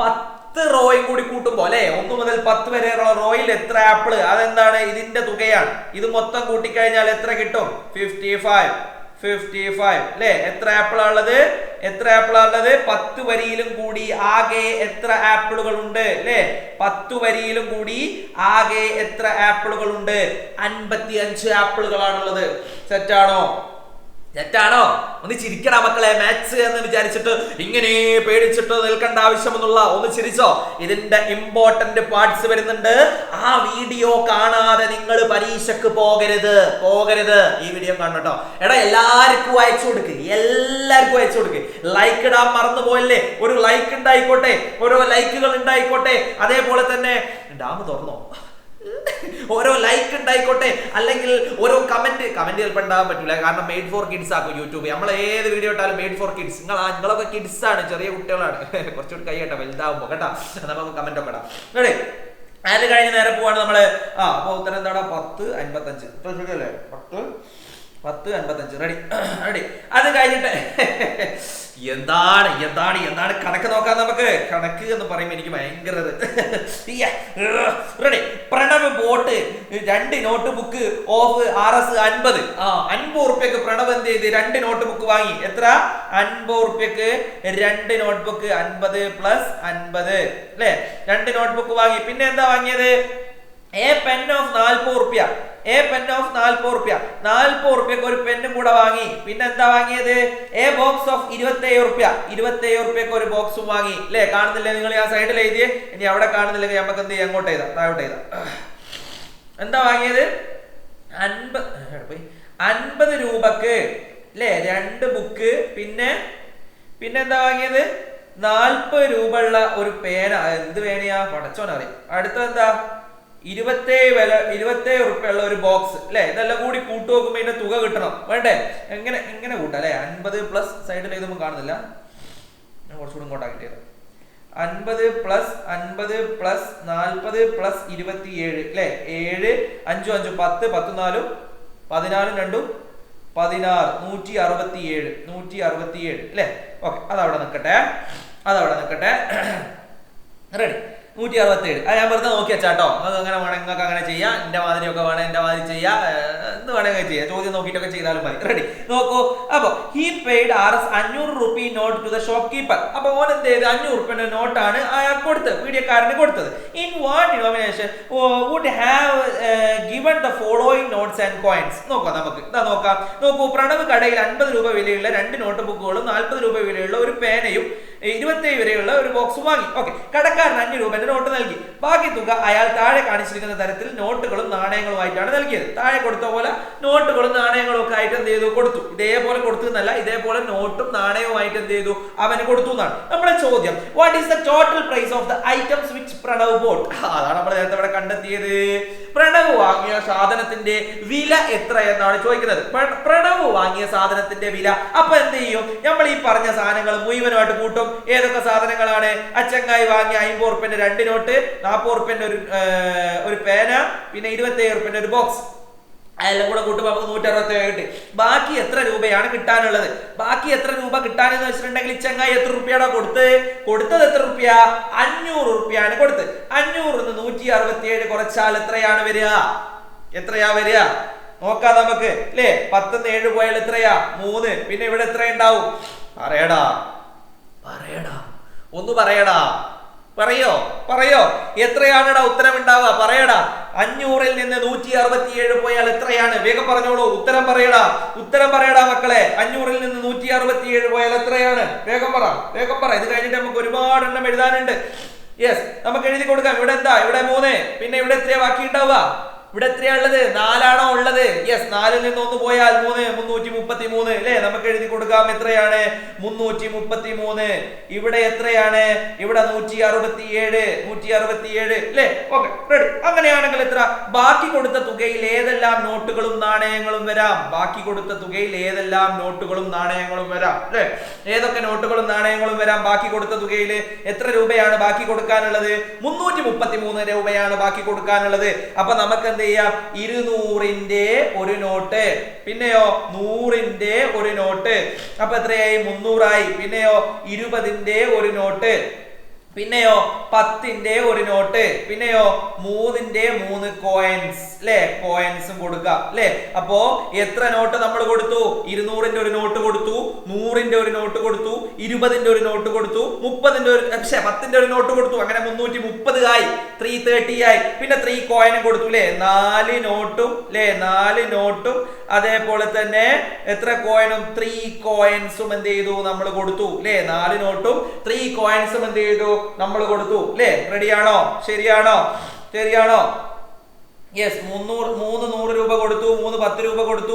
പത്ത് റോയും കൂടി കൂട്ടുമ്പോ അല്ലെ? ഒന്ന് മുതൽ പത്ത് വരെയുള്ള റോയിൽ എത്ര ആപ്പിൾ അതെന്താണ്? ഇതിന്റെ തുകയാണ്. ഇത് മൊത്തം കൂട്ടിക്കഴിഞ്ഞാൽ എത്ര കിട്ടും? ഫിഫ്റ്റി ഫൈവ് ഫിഫ്റ്റി ഫൈവ് അല്ലേ? എത്ര ആപ്പിൾ ഉള്ളത് എത്ര ആപ്പിളാ ഉള്ളത്? പത്ത് വരിയിലും കൂടി ആകെ എത്ര ആപ്പിളുകൾ ഉണ്ട്? അല്ലേ? പത്ത് വരിയിലും കൂടി ആകെ എത്ര ആപ്പിളുകൾ ഉണ്ട്? അൻപത്തി അഞ്ച് ആപ്പിളുകളാണുള്ളത് സെറ്റാണോ തെറ്റാണോ? ഒന്ന് ചിരിക്കടാ മക്കളെ മാത്സ് എന്ന് വിചാരിച്ചിട്ട് ഇങ്ങനെ പേടിച്ചിട്ട് നിൽക്കേണ്ട ആവശ്യമൊന്നുള്ള ഒന്ന് ചിരിച്ചോ. ഇതിന്റെ ഇമ്പോർട്ടന്റ് പാർട്സ് വരുന്നുണ്ട്. ആ വീഡിയോ കാണാതെ നിങ്ങൾ പരീക്ഷക്ക് പോകരുത് പോകരുത്. ഈ വീഡിയോ കാണട്ടോ എടാ എല്ലാവർക്കും അയച്ചു കൊടുക്ക്. എല്ലാവർക്കും അയച്ചു കൊടുക്ക്. ലൈക്ക് ഇടാൻ മറന്നു പോയല്ലേ ഒരു ലൈക്ക് ഉണ്ടായിക്കോട്ടെ ഓരോ ലൈക്കുകൾ ഉണ്ടായിക്കോട്ടെ. അതേപോലെ തന്നെ ഡാം തുറന്നോ? ഓരോ ലൈക്ക് ഉണ്ടായിക്കോട്ടെ? അല്ലെങ്കിൽ ഓരോ കമന്റ് കമന്റ് ചിലപ്പോൾ ഉണ്ടാകാൻ പറ്റില്ല കാരണം മെയ്ഡ് ഫോർ കിഡ്സ് ആക്കും യൂട്യൂബ് നമ്മൾ ഏത് വീഡിയോ ഇട്ടാലും മെയ്ഡ് ഫോർ കിഡ്സ് നിങ്ങൾ നിങ്ങളൊക്കെ കിഡ്സ് ആണ് ചെറിയ കുട്ടികളാണ്. കുറച്ചുകൂടി കൈ കേട്ടോ വലുതാവുമ്പോൾ കേട്ടോ? നമുക്ക് കമന്റ് ഒക്കെ ഇടാം. അത് കഴിഞ്ഞ് നേരെ പോവാണ് നമ്മൾ ആ അപ്പൊ ഉത്തരം എന്താടാ? പത്ത് അൻപത്തഞ്ച്. ശരിയല്ലേ? പത്ത് പത്ത് അൻപത്തഞ്ച്. റെഡി റെഡി അത് കഴിഞ്ഞിട്ട് എന്താണ് എന്താണ് എന്താണ് കണക്ക് നോക്കാം നമുക്ക്. കണക്ക് എന്ന് പറയുമ്പോൾ എനിക്ക് ഭയങ്കര റെഡി പ്രണവ് ബോട്ട് രണ്ട് notebook of R S അൻപത്. ആ അൻപത് ഉറുപ്പ്യക്ക് പ്രണവ് എന്ത് ചെയ്ത്? രണ്ട് നോട്ട് ബുക്ക് വാങ്ങി. എത്ര? അൻപത് ഉറുപ്പ്യക്ക് രണ്ട് നോട്ട് ബുക്ക് അൻപത് പ്ലസ് അൻപത്. അല്ലേ? രണ്ട് നോട്ട് ബുക്ക് വാങ്ങി. പിന്നെ എന്താ വാങ്ങിയത്? എ പെൻ ഓഫ് നാൽപ്പത് റുപ്യ എ പെൻ ഓഫ് നാൽപ്പത് റുപ്യ നാൽപ്പത് റുപ്യക്ക് ഒരു പെന്നും കൂടെ വാങ്ങി. പിന്നെ എന്താ വാങ്ങിയത്? എ ബോക്സ് ഓഫ് ഇരുപത്തേഴ് റുപ്യ ഇരുപത്തേഴ് റുപ്യക്ക് ഒരു ബോക്സും വാങ്ങി. അല്ലേ കാണുന്നില്ലേ നിങ്ങൾ ആ സൈഡിൽ എഴുതിയേ? ഇനി അവിടെ കാണുന്നില്ലെങ്കിൽ നമുക്ക് എന്ത് ചെയ്യാം? അങ്ങോട്ട് എഴുതാം. താഴോട്ട് എഴുതാം. എന്താ വാങ്ങിയത്? അൻപത് അൻപത് രൂപക്ക് അല്ലേ രണ്ട് ബുക്ക് പിന്നെ പിന്നെ എന്താ വാങ്ങിയത്? നാൽപ്പത് രൂപ ഉള്ള ഒരു പേന. എന്ത് പേനയാ? പടച്ചോനറിയാം. അടുത്ത എന്താ? ഇരുപത്തേഴ് വില ഇരുപത്തേഴ് ഉറുപ്പയുള്ള ഒരു ബോക്സ് അല്ലെ ഇതെല്ലാം കൂടി കൂട്ടു നോക്കുമ്പോ ഇതിന്റെ തുക കിട്ടണം. വേണ്ടേ? എങ്ങനെ എങ്ങനെ കൂട്ടാം അല്ലെ അൻപത് പ്ലസ് സൈഡിൽ ഇതൊന്നും കാണുന്നില്ല. ഞാൻ കുറച്ചുകൂടി ഇങ്ങോട്ടാക്കിട്ട് അൻപത് പ്ലസ് അൻപത് പ്ലസ് നാൽപ്പത് പ്ലസ് ഇരുപത്തിയേഴ് അല്ലെ ഏഴ് അഞ്ചും അഞ്ചും പത്ത് പത്തും നാലും പതിനാലും രണ്ടും പതിനാറ് നൂറ്റി അറുപത്തി ഏഴ് നൂറ്റി അറുപത്തി ഏഴ് അല്ലെ ഓക്കെ അതവിടെ നിൽക്കട്ടെ അതവിടെ നിൽക്കട്ടെ റെഡി നൂറ്റി അറുപത്തി ഏഴ് അത് ഞാൻ വെറുതെ നോക്കി വെച്ചാട്ടോ. നിങ്ങൾക്ക് അങ്ങനെ വേണം നിങ്ങൾക്ക് അങ്ങനെ ചെയ്യാം. എന്റെ മാതിരിയൊക്കെ വേണം എന്റെ മാതിരി ചെയ്യാം. എന്ത് വേണമെങ്കിൽ ചെയ്യാം. ചോദ്യം നോക്കിയിട്ടൊക്കെ ചെയ്താലും മതി. റെഡി നോക്കൂ. അപ്പൊ ഹി പെയ്ഡ് ആർ എസ് അഞ്ഞൂറ് rupee note to the shopkeeper അപ്പൊ ഓൻ എന്ത് ചെയ്ത്? അഞ്ഞൂറ് റുപ്യന്റെ നോട്ടാണ് അയാൾ കൊടുത്തത്. പീഡിയക്കാരന് കൊടുത്തത്. In what denomination would have given the following notes and coins നോക്കാം നമുക്ക്. ഇതാ നോക്കാം. നോക്കൂ പ്രണവ് കടയിൽ അൻപത് രൂപ വിലയുള്ള രണ്ട് നോട്ട് ബുക്കുകളും നാൽപ്പത് രൂപ വിലയുള്ള ഒരു പേനയും ഇരുപത്തേഴ് വരെയുള്ള ഒരു ബോക്സും വാങ്ങി. ഓക്കെ കടക്കാരൻ അഞ്ഞൂറ് രൂപന്റെ നോട്ട് നൽകി. ബാക്കി തുക അയാൾ താഴെ കാണിച്ചിരിക്കുന്ന തരത്തിൽ നോട്ടുകളും നാണയങ്ങളുമായിട്ടാണ് നൽകിയത്. താഴെ കൊടുത്ത പോലെ നോട്ടുകളും നാണയങ്ങളും ഒക്കെ ആയിട്ട് എന്ത് ചെയ്തു? കൊടുത്തു. ഇതേപോലെ കൊടുത്തു എന്നല്ല ഇതേപോലെ നോട്ടും നാണയവുമായിട്ട് എന്ത് ചെയ്തു? അവന് കൊടുത്തു എന്നാണ്. നമ്മുടെ ചോദ്യം what is the total price of the items which Pranav bought അതാണ് നമ്മൾ നേരത്തെ ഇവിടെ കണ്ടെത്തിയത്. പ്രണവ് വാങ്ങിയ സാധനത്തിന്റെ വില എത്ര എന്നാണ് ചോദിക്കുന്നത്. പ്ര- പ്രണവ് വാങ്ങിയ സാധനത്തിന്റെ വില. അപ്പൊ എന്ത് ചെയ്യും? നമ്മൾ ഈ പറഞ്ഞ സാധനങ്ങൾ മുഴുവനുമായിട്ട് കൂട്ടും. ഏതൊക്കെ സാധനങ്ങളാണ്? അച്ചങ്ങായി വാങ്ങിയ അമ്പത് ഉറുപ്പ്യന്റെ രണ്ട് നോട്ട് നാൽപ്പത് ഉറുപ്പ്യന്റെ ഒരു ഒരു പേന പിന്നെ ഇരുപത്തി ഏഴ് ഉറുപ്പ്യന്റെ ഒരു ബോക്സ് അതെല്ലാം കൂടെ കൂട്ടുമ്പോൾ നമുക്ക് നൂറ്റി അറുപത്തി ഏഴ് കിട്ടി. ബാക്കി എത്ര രൂപയാണ് കിട്ടാനുള്ളത്? ബാക്കി എത്ര രൂപ കിട്ടാനെന്ന് വെച്ചിട്ടുണ്ടെങ്കിൽ ചെങ്ങായി എത്ര റുപ്യാണ് കൊടുത്ത്? കൊടുത്തത് എത്ര റുപ്യ? അഞ്ഞൂറ് റുപ്യാണ് കൊടുത്ത്. അഞ്ഞൂറിന്ന് നൂറ്റി അറുപത്തി ഏഴ് കുറച്ചാൽ എത്രയാണ് വരിക? എത്രയാ വരിക? നോക്കാം നമുക്ക്. അല്ലേ പത്ത് ഏഴ് പോയാൽ എത്രയാ? മൂന്ന്. പിന്നെ ഇവിടെ എത്ര ഉണ്ടാവും പറയടാ. പറയടാ. ഒന്ന് പറയടാ. പറയോ? പറയോ? എത്രയാണടാ ഉത്തരം ഉണ്ടാവുക പറയടാ. അഞ്ഞൂറിൽ നിന്ന് നൂറ്റി അറുപത്തിയേഴ് പോയാൽ എത്രയാണ്? വേഗം പറഞ്ഞോളൂ. ഉത്തരം പറയടാ. ഉത്തരം പറയടാ മക്കളെ. അഞ്ഞൂറിൽ നിന്ന് നൂറ്റി അറുപത്തിയേഴ് പോയാൽ എത്രയാണ്? വേഗം പറ. വേഗം പറ. ഇത് കഴിഞ്ഞിട്ട് നമുക്ക് ഒരുപാട് എണ്ണം എഴുതാനുണ്ട്. യെസ് നമുക്ക് എഴുതി കൊടുക്കാം. ഇവിടെ എന്താ? ഇവിടെ മൂന്ന്. പിന്നെ ഇവിടെ എത്രയാ? ബാക്കി ഉണ്ടാവുക ഇവിടെ എത്രയാ ഉള്ളത്? നാലാണോ ഉള്ളത്? യെസ് നാലിൽ നിന്ന് ഒന്ന് പോയാൽ മൂന്ന് മുന്നൂറ്റി മുപ്പത്തി മൂന്ന് അല്ലേ നമുക്ക് എഴുതി കൊടുക്കാം എത്രയാണ്? മുന്നൂറ്റി മുപ്പത്തി മൂന്ന് ഇവിടെ എത്രയാണ്? ഇവിടെ നൂറ്റി അറുപത്തി ഏഴ് നൂറ്റി അറുപത്തി ഏഴ് അല്ലേ ഓക്കെ റെഡി അങ്ങനെയാണെങ്കിൽ എത്ര? ബാക്കി കൊടുത്ത തുകയിൽ ഏതെല്ലാം നോട്ടുകളും നാണയങ്ങളും വരാം? ബാക്കി കൊടുത്ത തുകയിൽ ഏതെല്ലാം നോട്ടുകളും നാണയങ്ങളും വരാം? അല്ലേ ഏതൊക്കെ നോട്ടുകളും നാണയങ്ങളും വരാം? ബാക്കി കൊടുത്ത തുകയിൽ എത്ര രൂപയാണ് ബാക്കി കൊടുക്കാനുള്ളത്? മുന്നൂറ്റി മുപ്പത്തി മൂന്ന് രൂപയാണ് ബാക്കി കൊടുക്കാനുള്ളത്. അപ്പൊ നമുക്ക് എന്ത് ചെയ്യാം ഇരുന്നൂറിന്റെ ഒരു നോട്ട്. പിന്നെയോ നൂറിന്റെ ഒരു നോട്ട്. അപ്പൊ എത്രയായി? മുന്നൂറായി. പിന്നെയോ ഇരുപതിന്റെ ഒരു നോട്ട്. പിന്നെയോ പത്തിന്റെ ഒരു നോട്ട്. പിന്നെയോ മൂന്നിന്റെ മൂന്ന് കോയിൻസ് അല്ലെ കോയിൻസും കൊടുക്കാം അല്ലെ അപ്പോ എത്ര നോട്ട് നമ്മൾ കൊടുത്തു? ഇരുന്നൂറിന്റെ ഒരു നോട്ട് കൊടുത്തു നൂറിന്റെ ഒരു നോട്ട് കൊടുത്തു ഇരുപതിന്റെ ഒരു നോട്ട് കൊടുത്തു മുപ്പതിന്റെ ഒരു പക്ഷേ പത്തിന്റെ ഒരു നോട്ട് കൊടുത്തു. അങ്ങനെ മുന്നൂറ്റി മുപ്പത് ആയി. ത്രീ തേർട്ടി ആയി. പിന്നെ ത്രീ കോയിനും കൊടുത്തു അല്ലെ നാല് നോട്ടും അല്ലെ നാല് നോട്ടും അതേപോലെ തന്നെ എത്ര കോയിനും ത്രീ കോയിൻസും എന്ത് ചെയ്തു? നമ്മൾ കൊടുത്തു അല്ലെ നാല് നോട്ടും ത്രീ കോയിൻസും എന്ത് ചെയ്തു? നമ്മൾ കൊടുത്തു അല്ലെ റെഡിയാണോ ശരിയാണോ? ശരിയാണോ? യെസ് മുന്നൂറ് മൂന്ന് നൂറ് രൂപ കൊടുത്തു മൂന്ന് പത്ത് രൂപ കൊടുത്തു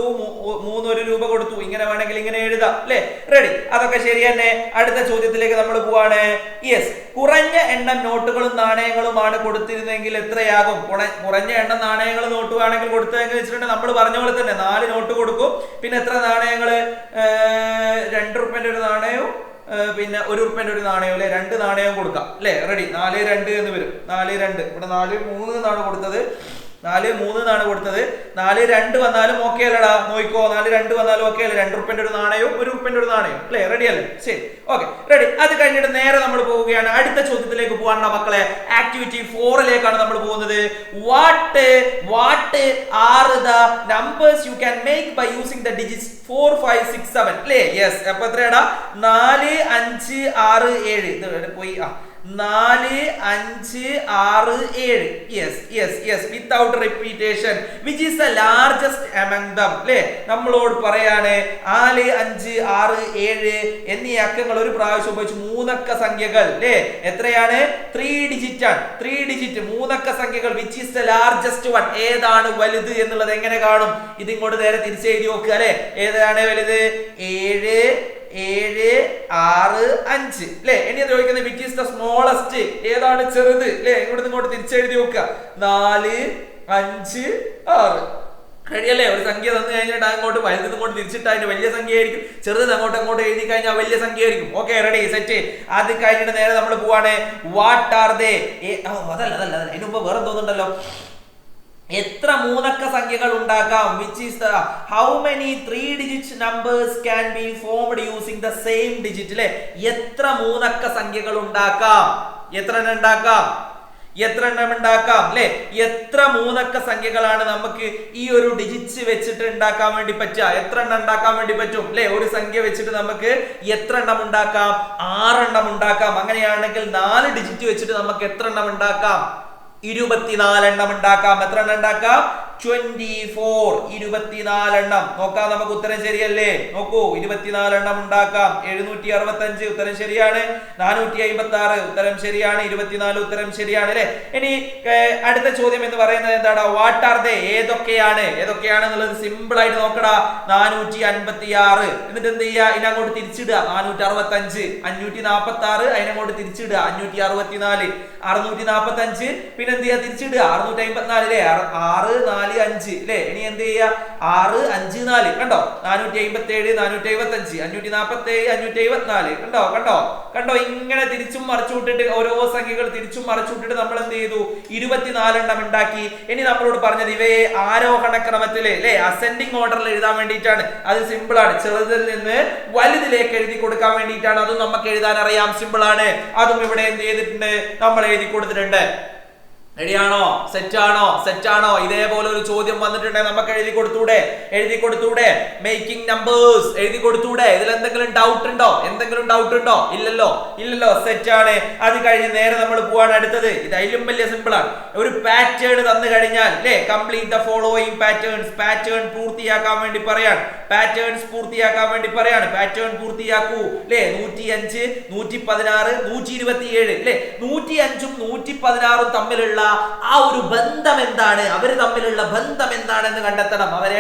മൂന്ന് ഒരു രൂപ കൊടുത്തു. ഇങ്ങനെ വേണമെങ്കിൽ ഇങ്ങനെ എഴുതാം അല്ലേ? റെഡി അതൊക്കെ ശരി തന്നെ. അടുത്ത ചോദ്യത്തിലേക്ക് നമ്മൾ പോവാണ്. യെസ് കുറഞ്ഞ എണ്ണം നോട്ടുകളും നാണയങ്ങളുമാണ് കൊടുത്തിരുന്നെങ്കിൽ എത്രയാകും? കുറഞ്ഞ എണ്ണം നാണയങ്ങൾ നോട്ട് വേണമെങ്കിൽ കൊടുത്തതെങ്കിൽ വെച്ചിട്ടുണ്ടെങ്കിൽ നമ്മൾ പറഞ്ഞ പോലെ തന്നെ നാല് നോട്ട് കൊടുക്കും. പിന്നെ എത്ര നാണയങ്ങൾ രണ്ട് റുപ്യന്റെ ഒരു നാണയവും പിന്നെ ഒരു ഉറുപ്പ്യന്റെ ഒരു നാണയം അല്ലെ? രണ്ട് നാണയവും കൊടുക്കാം അല്ലെ? റെഡി നാല് രണ്ട് എന്ന് വരും. നാല് രണ്ട്. ഇവിടെ നാല് മൂന്ന് എന്നാണ് കൊടുത്തത്. നാല് മൂന്ന് എന്നാണ് കൊടുത്തത്. നാല് രണ്ട് വന്നാലും ഓക്കെ അല്ലടാ. നോയിക്കോ നാല് രണ്ട് വന്നാലും ഓക്കെ അല്ലേ? രണ്ട് ഉറുപ്പ്യന്റെ ഒരു നാണയവും ഒരു ഉറുപ്പ്യന്റെ ഒരു നാണയവും. അല്ലേ? റെഡി അല്ലേ? ശരി. ഓക്കെ റെഡി അത് കഴിഞ്ഞിട്ട് നേരെ നമ്മൾ പോവുകയാണ്. അടുത്ത ചോദ്യത്തിലേക്ക് പോകാനുള്ള മക്കളെ. ആക്ടിവിറ്റി ഫോറിലേക്കാണ് നമ്മൾ പോകുന്നത്. What what are the numbers you can make by using the digits four five six seven അല്ലേ? യെസ് അപ്പൊ എത്രയാടാ? നാല് അഞ്ച് ആറ് ഏഴ്. പോയി? ആ നാല് അഞ്ച് ആറ് ഏഴ്. Yes yes yes without repetition which is the largest among them അല്ലേ നമ്മളോട് പറയാണ് നാല് അഞ്ച് ആറ് ഏഴ് എന്നീ അക്കങ്ങൾ ഒരു പ്രാവശ്യം ഉപയോഗിച്ച് മൂന്നക്ക സംഖ്യകൾ അല്ലേ എത്രയാണ്? ത്രീ ഡിജിറ്റ് ആണ്. ത്രീ ഡിജിറ്റ് മൂന്നക്ക സംഖ്യകൾ which is the largest one ഏതാണ് വലുത് എന്നുള്ളത് എങ്ങനെ കാണും? ഇതിങ്ങോട്ട് നേരെ തിരിച്ചെഴുതി നോക്കുക അല്ലേ ഏതാണ് വലുത്? ഏഴ് ഏഴ് ആറ് അഞ്ച്. അല്ലെ ഇനി ചോദിക്കുന്നത് വിറ്റ് ഈസ് ദ സ്മോളസ്റ്റ് ഏതാണ് ചെറുത്? അല്ലെ ഇങ്ങോട്ട് ഇങ്ങോട്ട് തിരിച്ചെഴുതി നോക്കുക നാല് അഞ്ച് ആറ്. കഴിയല്ലേ ഒരു സംഖ്യ തന്നു കഴിഞ്ഞിട്ട് അങ്ങോട്ട് വലുത് ഇങ്ങോട്ട് തിരിച്ചിട്ട് അതിന്റെ വലിയ സംഖ്യ ആയിരിക്കും ചെറുത് അങ്ങോട്ട് അങ്ങോട്ട് എഴുതി കഴിഞ്ഞാൽ വലിയ സംഖ്യ ആയിരിക്കും ഓക്കെ റെഡി സെറ്റ് അത് കഴിഞ്ഞിട്ട് നേരെ നമ്മൾ പോവാണ്. വാട്ട് ആർ ദേ അതല്ല അതല്ല അതല്ല. അതിന് മുമ്പ് വേറെ തോന്നുന്നുണ്ടല്ലോ എത്ര മൂന്നക്ക സംഖ്യകൾ ഉണ്ടാക്കാം? Which is the how many three digit numbers can be formed using the same digit അല്ലെ എത്ര മൂന്നക്ക സംഖ്യകൾ ഉണ്ടാക്കാം? എത്ര എണ്ണം ഉണ്ടാക്കാം? എത്ര എണ്ണം ഉണ്ടാക്കാം അല്ലെ എത്ര മൂന്നക്ക സംഖ്യകളാണ് നമുക്ക് ഈ ഒരു ഡിജിറ്റ്സ് വെച്ചിട്ട് ഉണ്ടാക്കാൻ വേണ്ടി പറ്റുക? എത്ര എണ്ണം ഉണ്ടാക്കാൻ വേണ്ടി പറ്റും അല്ലെ ഒരു സംഖ്യ വെച്ചിട്ട് നമുക്ക് എത്ര എണ്ണം ഉണ്ടാക്കാം? ആറെണ്ണം ഉണ്ടാക്കാം. അങ്ങനെയാണെങ്കിൽ നാല് ഡിജിറ്റ് വെച്ചിട്ട് നമുക്ക് എത്ര എണ്ണം ഉണ്ടാക്കാം? ഇരുപത്തിനാലെണ്ണം ഉണ്ടാക്കാം. എത്ര എണ്ണം ഉണ്ടാക്കാം? ട്വന്റി ഫോർ ഇരുപത്തിനാലെണ്ണം. നോക്കാം നമുക്ക് ഉത്തരം ശരിയല്ലേ? നോക്കൂ ഇരുപത്തിനാലെണ്ണം ഉണ്ടാക്കാം. എഴുന്നൂറ്റി അറുപത്തി അഞ്ച് ഉത്തരം ശരിയാണ്. നാനൂറ്റി അമ്പത്തി ആറ് ഉത്തരം ശരിയാണ്. ഇരുപത്തിനാല് ഉത്തരം ശരിയാണ് അല്ലെ? ഇനി അടുത്ത ചോദ്യം എന്ന് പറയുന്നത് എന്താണ്? വാട്ട് ആർ ദേ ഏതൊക്കെയാണ്? ഏതൊക്കെയാണ് എന്നുള്ളത് സിമ്പിൾ ആയിട്ട് നോക്കടാ. നാനൂറ്റി അൻപത്തി ആറ് എന്നിട്ട് എന്ത് ചെയ്യുക? ഇതിനങ്ങോട്ട് തിരിച്ചിടുക. നാനൂറ്റി അറുപത്തി അഞ്ച് അഞ്ഞൂറ്റി നാൽപ്പത്തി ആറ് അതിനങ്ങോട്ട് തിരിച്ചിടുക. അഞ്ഞൂറ്റി അറുപത്തിനാല് അറുന്നൂറ്റി നാൽപ്പത്തി അഞ്ച് പിന്നെ എന്ത് ചെയ്യുക? തിരിച്ചിടുക. അറുന്നൂറ്റി അമ്പത്തിനാല് അല്ലേ ആറ് നാല് അഞ്ച് അല്ലേ ഇനി എന്ത് ചെയ്യുക ആറ് അഞ്ച് നാല്. കണ്ടോ? നാനൂറ്റി അമ്പത്തി ഏഴ് നാനൂറ്റി അമ്പത്തി അഞ്ച് അഞ്ഞൂറ്റി നാൽപ്പത്തി ഏഴ് അഞ്ഞൂറ്റി അമ്പത്തിനാല് കണ്ടോ? കണ്ടോ? കണ്ടോ? ഇങ്ങനെ തിരിച്ചും മറിച്ചു വിട്ടിട്ട് ഓരോ സംഖ്യകൾ തിരിച്ചും മറിച്ചു വിട്ടിട്ട് നമ്മൾ എന്ത് ചെയ്തു? ഇരുപത്തിനാലെണ്ണം ഉണ്ടാക്കി. ഇനി നമ്മളോട് പറഞ്ഞത് ഇവയെ ആരോഹണ ക്രമത്തിലെ അല്ലെ അസെൻഡിങ് ഓർഡറിൽ എഴുതാൻ വേണ്ടിയിട്ടാണ്. അത് സിമ്പിൾ ആണ്. ചെറുതിൽ നിന്ന് വലുതിലേക്ക് എഴുതി കൊടുക്കാൻ വേണ്ടിയിട്ടാണ്. അതും നമുക്ക് എഴുതാൻ അറിയാം. സിമ്പിൾ ആണ്. അതും ഇവിടെ എന്ത് ചെയ്തിട്ടുണ്ട്? നമ്മൾ എഴുതി കൊടുത്തിട്ടുണ്ട്. റെഡിയാണോ സെറ്റ് ആണോ? സെറ്റ് ആണോ? ഇതേപോലെ ഒരു ചോദ്യം വന്നിട്ടുണ്ടെങ്കിൽ നമുക്ക് എഴുതി കൊടുത്തൂടെ? എഴുതി കൊടുത്തൂടെ? മേക്കിംഗ് നമ്പേഴ്സ് എഴുതി കൊടുത്തൂടെ? ഇതിൽ എന്തെങ്കിലും ഡൗട്ട് ഉണ്ടോ? എന്തെങ്കിലും ഡൗട്ട് ഉണ്ടോ? ഇല്ലല്ലോ. ഇല്ലല്ലോ. സെറ്റ് ആണ്. അത് കഴിഞ്ഞ് നേരെ നമ്മൾ പോവാണ് അടുത്തത്. ഇത് അതിലും വലിയ സിമ്പിൾ ആണ്. ഒരു പാറ്റേൺ തന്നു കഴിഞ്ഞാൽ അല്ലേ complete the following patterns pattern പൂർത്തിയാക്കാൻ വേണ്ടി പറയാണ്. പാറ്റേൺസ് പൂർത്തിയാക്കാൻ വേണ്ടി പറയാണ്. പാറ്റേൺ പൂർത്തിയാക്കൂ. അല്ലേ നൂറ്റി അഞ്ച് നൂറ്റി പതിനാറ് നൂറ്റി ഇരുപത്തി ഏഴ് അല്ലേ നൂറ്റി അഞ്ചും നൂറ്റി പതിനാറും തമ്മിലുള്ള ആ ഒരു ബന്ധം എന്താണ്? അവർ തമ്മിലുള്ള ബന്ധം എന്താണെന്ന് കണ്ടെത്തണം. അവർ